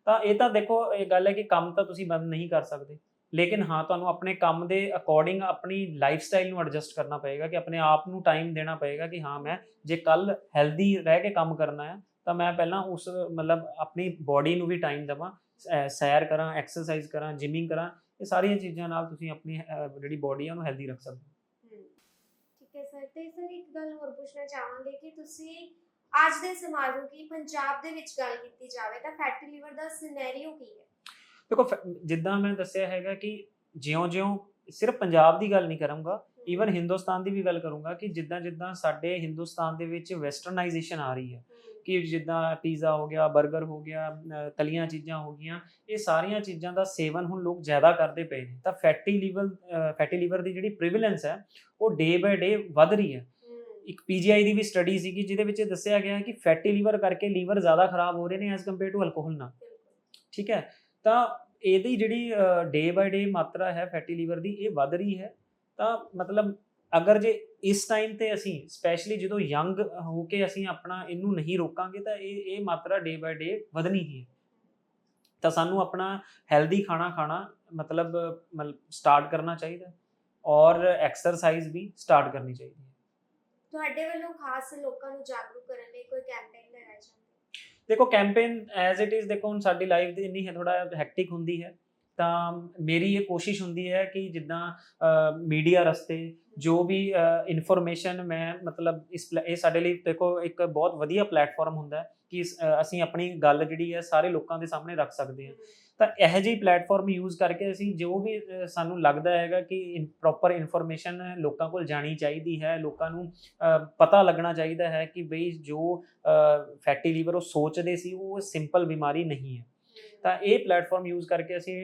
ਤਾਂ ਇਹ ਤਾਂ ਦੇਖੋ, ਇਹ ਗੱਲ ਹੈ ਕਿ ਕੰਮ ਤਾਂ ਤੁਸੀਂ ਬੰਦ ਨਹੀਂ ਕਰ ਸਕਦੇ। ਲੇਕਿਨ ਹਾਂ, ਤੁਹਾਨੂੰ ਆਪਣੇ ਕੰਮ ਦੇ ਅਕੋਰਡਿੰਗ ਆਪਣੀ ਲਾਈਫ ਸਟਾਈਲ ਨੂੰ ਐਡਜਸਟ ਕਰਨਾ ਪਏਗਾ ਕਿ ਆਪਣੇ ਆਪ ਨੂੰ ਟਾਈਮ ਦੇਣਾ ਪਏਗਾ ਕਿ ਹਾਂ, ਮੈਂ ਜੇ ਕੱਲ ਹੈਲਦੀ ਰਹਿ ਕੇ ਕੰਮ ਕਰਨਾ ਹੈ, ਤਾਂ ਮੈਂ ਪਹਿਲਾਂ ਉਸ, ਮਤਲਬ ਆਪਣੀ ਬਾਡੀ ਨੂੰ ਵੀ ਟਾਈਮ ਦੇਵਾਂ। ਸੈਰ ਕਰਾਂ ਐਕਸਰਸਾਈਜ਼ ਕਰਾਂ ਜਿਮਿੰਗ ਕਰਾਂ ਇਹ ਸਾਰੀਆਂ ਚੀਜ਼ਾਂ ਨਾਲ ਤੁਸੀਂ ਆਪਣੀ ਜਿਹੜੀ ਬਾਡੀ ਆ ਉਹਨੂੰ ਹੈਲਦੀ ਰੱਖ ਸਕਦੇ ਹੋ। ਠੀਕ ਹੈ ਸਰ ਤੇ ਸਰ ਇੱਕ ਗੱਲ ਹੋਰ ਪੁੱਛਣਾ ਚਾਹਾਂਗੇ ਕਿ ਤੁਸੀਂ ਅੱਜ ਦੇ ਸਮਾਜ ਨੂੰ ਕੀ ਪੰਜਾਬ ਦੇ ਵਿੱਚ ਗੱਲ ਕੀਤੀ ਜਾਵੇ ਤਾਂ ਫੈਟੀ ਲੀਵਰ ਦਾ ਸਿਨੈਰੀਓ ਕੀ ਹੈ? ਦੇਖੋ ਜਿੱਦਾਂ ਮੈਂ ਦੱਸਿਆ ਹੈਗਾ ਕਿ ਜਿਉਂ-ਜਿਉਂ ਸਿਰਫ ਪੰਜਾਬ ਦੀ ਗੱਲ ਨਹੀਂ ਕਰਾਂਗਾ ਈਵਨ ਹਿੰਦੁਸਤਾਨ ਦੀ ਵੀ ਗੱਲ ਕਰੂੰਗਾ ਕਿ ਜਿੱਦਾਂ ਜਿੱਦਾਂ ਸਾਡੇ ਹਿੰਦੁਸਤਾਨ ਦੇ ਵਿੱਚ ਵੈਸਟਰਨਾਈਜੇਸ਼ਨ ਆ ਰਹੀ ਹੈ। ਕਿ ਜਿੱਦਾਂ ਪੀਜ਼ਾ ਹੋ ਗਿਆ 버ਗਰ ਹੋ ਗਿਆ ਤਲੀਆਂ ਚੀਜ਼ਾਂ ਹੋ ਗਈਆਂ ਇਹ ਸਾਰੀਆਂ ਚੀਜ਼ਾਂ ਦਾ ਸੇਵਨ ਹੁਣ ਲੋਕ ਜ਼ਿਆਦਾ ਕਰਦੇ ਪਏ ਨੇ। ਤਾਂ ਫੈਟੀ ਲੀਵਰ ਫੈਟੀ ਲੀਵਰ ਦੀ ਜਿਹੜੀ ਪ੍ਰੀਵੈਲੈਂਸ ਹੈ ਉਹ ਡੇ ਬਾਏ ਡੇ ਵੱਧ ਰਹੀ ਹੈ। ਇੱਕ ਪੀਜੀਆਈ ਦੀ ਵੀ ਸਟੱਡੀ ਸੀਗੀ ਜਿਹਦੇ ਵਿੱਚ ਦੱਸਿਆ ਗਿਆ ਹੈ ਕਿ ਫੈਟੀ ਲੀਵਰ ਕਰਕੇ ਲੀਵਰ ਜ਼ਿਆਦਾ ਖਰਾਬ ਹੋ ਰਹੇ ਨੇ ਐਜ਼ ਕੰਪੇਅਰ ਟੂ ਅਲਕੋਹਲ ਨਾਲ। ਠੀਕ ਹੈ? ਤਾਂ ਇਹਦੀ ਜਿਹੜੀ ਡੇ ਬਾਏ ਡੇ ਮਾਤਰਾ ਹੈ ਫੈਟੀ ਲੀਵਰ ਦੀ ਇਹ ਵੱਧ ਰਹੀ ਹੈ। ਤਾਂ ਮਤਲਬ ਅਗਰ ਜੇ ਇਸ ਟਾਈਮ ਤੇ ਅਸੀਂ ਸਪੈਸ਼ਲੀ ਜਦੋਂ ਯੰਗ ਹੋ ਕੇ ਅਸੀਂ ਆਪਣਾ ਇਹਨੂੰ ਨਹੀਂ ਰੋਕਾਂਗੇ ਤਾਂ ਇਹ ਇਹ ਮਾਤਰਾ ਡੇ ਬਾਏ ਡੇ ਵਧਣੀ ਹੀ ਹੈ। ਤਾਂ ਸਾਨੂੰ ਆਪਣਾ ਹੈਲਦੀ ਖਾਣਾ ਖਾਣਾ ਮਤਲਬ ਸਟਾਰਟ ਕਰਨਾ ਚਾਹੀਦਾ ਔਰ ਐਕਸਰਸਾਈਜ਼ ਵੀ ਸਟਾਰਟ ਕਰਨੀ ਚਾਹੀਦੀ ਹੈ। ਤੁਹਾਡੇ ਵੱਲੋਂ ਖਾਸ ਲੋਕਾਂ ਨੂੰ ਜਾਗਰੂਕ ਕਰਨ ਲਈ ਕੋਈ ਕੈਂਪੇਨ ਲਗਾਇਆ ਜਾਂਦਾ ਦੇਖੋ ਕੈਂਪੇਨ ਐਜ਼ ਇਟ ਇਜ਼ ਦੇਖੋ ਹੁਣ ਸਾਡੀ ਲਾਈਫ ਦੀ ਇੰਨੀ ਹੈ ਥੋੜਾ ਹੈਕਟਿਕ ਹੁੰਦੀ ਹੈ। ਤਾਂ ਮੇਰੀ ਇਹ ਕੋਸ਼ਿਸ਼ ਹੁੰਦੀ ਹੈ ਕਿ ਜਿੱਦਾਂ ਮੀਡੀਆ ਰਸਤੇ ਜੋ ਵੀ ਇਨਫੋਰਮੇਸ਼ਨ ਮੈਂ ਮਤਲਬ ਇਸ ਪਲੈ- ਇਹ ਸਾਡੇ ਲਈ ਦੇਖੋ ਇੱਕ ਬਹੁਤ ਵਧੀਆ ਪਲੇਟਫਾਰਮ ਹੁੰਦਾ ਹੈ ਕਿ ਅਸੀਂ ਆਪਣੀ ਗੱਲ ਜਿਹੜੀ ਹੈ ਸਾਰੇ ਲੋਕਾਂ ਦੇ ਸਾਹਮਣੇ ਰੱਖ ਸਕਦੇ ਹਾਂ। ਤਾਂ ਇਹੋ ਜਿਹੀ ਪਲੇਟਫਾਰਮ ਯੂਜ਼ ਕਰਕੇ ਅਸੀਂ ਜੋ ਵੀ ਸਾਨੂੰ ਲੱਗਦਾ ਹੈਗਾ ਕਿ ਪ੍ਰੋਪਰ ਇਨਫੋਰਮੇਸ਼ਨ ਲੋਕਾਂ ਕੋਲ ਜਾਣੀ ਚਾਹੀਦੀ ਹੈ, ਲੋਕਾਂ ਨੂੰ ਪਤਾ ਲੱਗਣਾ ਚਾਹੀਦਾ ਹੈ ਕਿ ਬਈ ਜੋ ਫੈਟੀ ਲੀਵਰ ਉਹ ਸੋਚਦੇ ਸੀ ਉਹ ਸਿੰਪਲ ਬਿਮਾਰੀ ਨਹੀਂ ਹੈ। ਤਾਂ ਇਹ ਪਲੇਟਫਾਰਮ ਯੂਜ਼ ਕਰਕੇ ਅਸੀਂ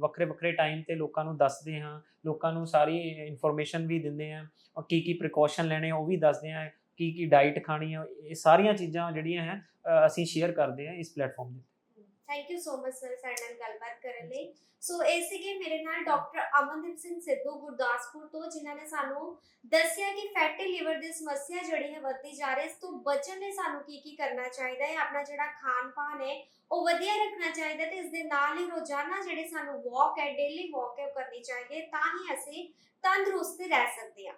ਵੱਖਰੇ ਵੱਖਰੇ ਟਾਈਮ ਤੇ ਲੋਕਾਂ ਨੂੰ ਦੱਸਦੇ ਹਾਂ, ਲੋਕਾਂ ਨੂੰ ਸਾਰੀ ਇਨਫੋਰਮੇਸ਼ਨ ਵੀ ਦਿੰਦੇ ਹਾਂ, ਔਰ ਕੀ ਕੀ ਪ੍ਰੀਕਾਸ਼ਨ ਲੈਣੇ ਉਹ ਵੀ ਦੱਸਦੇ ਹਾਂ, ਕੀ ਕੀ ਡਾਈਟ ਖਾਣੀ ਹੈ ਇਹ ਸਾਰੀਆਂ ਚੀਜ਼ਾਂ ਜਿਹੜੀਆਂ ਹੈ ਅਸੀਂ ਸ਼ੇਅਰ ਕਰਦੇ ਹਾਂ ਇਸ ਪਲੇਟਫਾਰਮ ਦੇ thank you so much sir ਸਾਡੇ ਨਾਲ ਗੱਲਬਾਤ ਕਰਨ ਲਈ। ਸੋ ਇਹ ਸੀਗੇ ਮੇਰੇ ਨਾਲ ਡਾਕਟਰ ਅਮਨਦੀਪ ਸਿੰਘ ਸਿੱਧੂ ਗੁਰਦਾਸਪੁਰ ਤੋਂ, ਜਿਨ੍ਹਾਂ ਨੇ ਸਾਨੂੰ ਦੱਸਿਆ ਕਿ ਫੈਟੀ ਲੀਵਰ ਦੀ ਸਮੱਸਿਆ ਜਿਹੜੀ ਹੈ ਵੱਧਦੀ ਜਾ ਰਹੀ ਹੈ। ਇਸ ਤੋਂ ਬਚਣ ਲਈ ਸਾਨੂੰ ਕੀ ਕੀ ਕਰਨਾ ਚਾਹੀਦਾ ਹੈ? ਆਪਣਾ ਜਿਹੜਾ ਖਾਣ ਪਾਨ ਹੈ, ਉਹ ਵਧੀਆ ਰੱਖਣਾ ਚਾਹੀਦਾ ਤੇ ਇਸ ਦੇ ਨਾਲ ਹੀ ਰੋਜ਼ਾਨਾ ਜਿਹੜੇ ਸਾਨੂੰ ਵਾਕ ਹੈ ਡੇਲੀ ਵਾਕ ਹੈ ਕਰਨੀ ਚਾਹੀਦੀ ਹੈ। ਤਾਂ ਹੀ ਅਸੀਂ ਤੰਦਰੁਸਤ ਰਹਿ ਸਕਦੇ ਹਾਂ।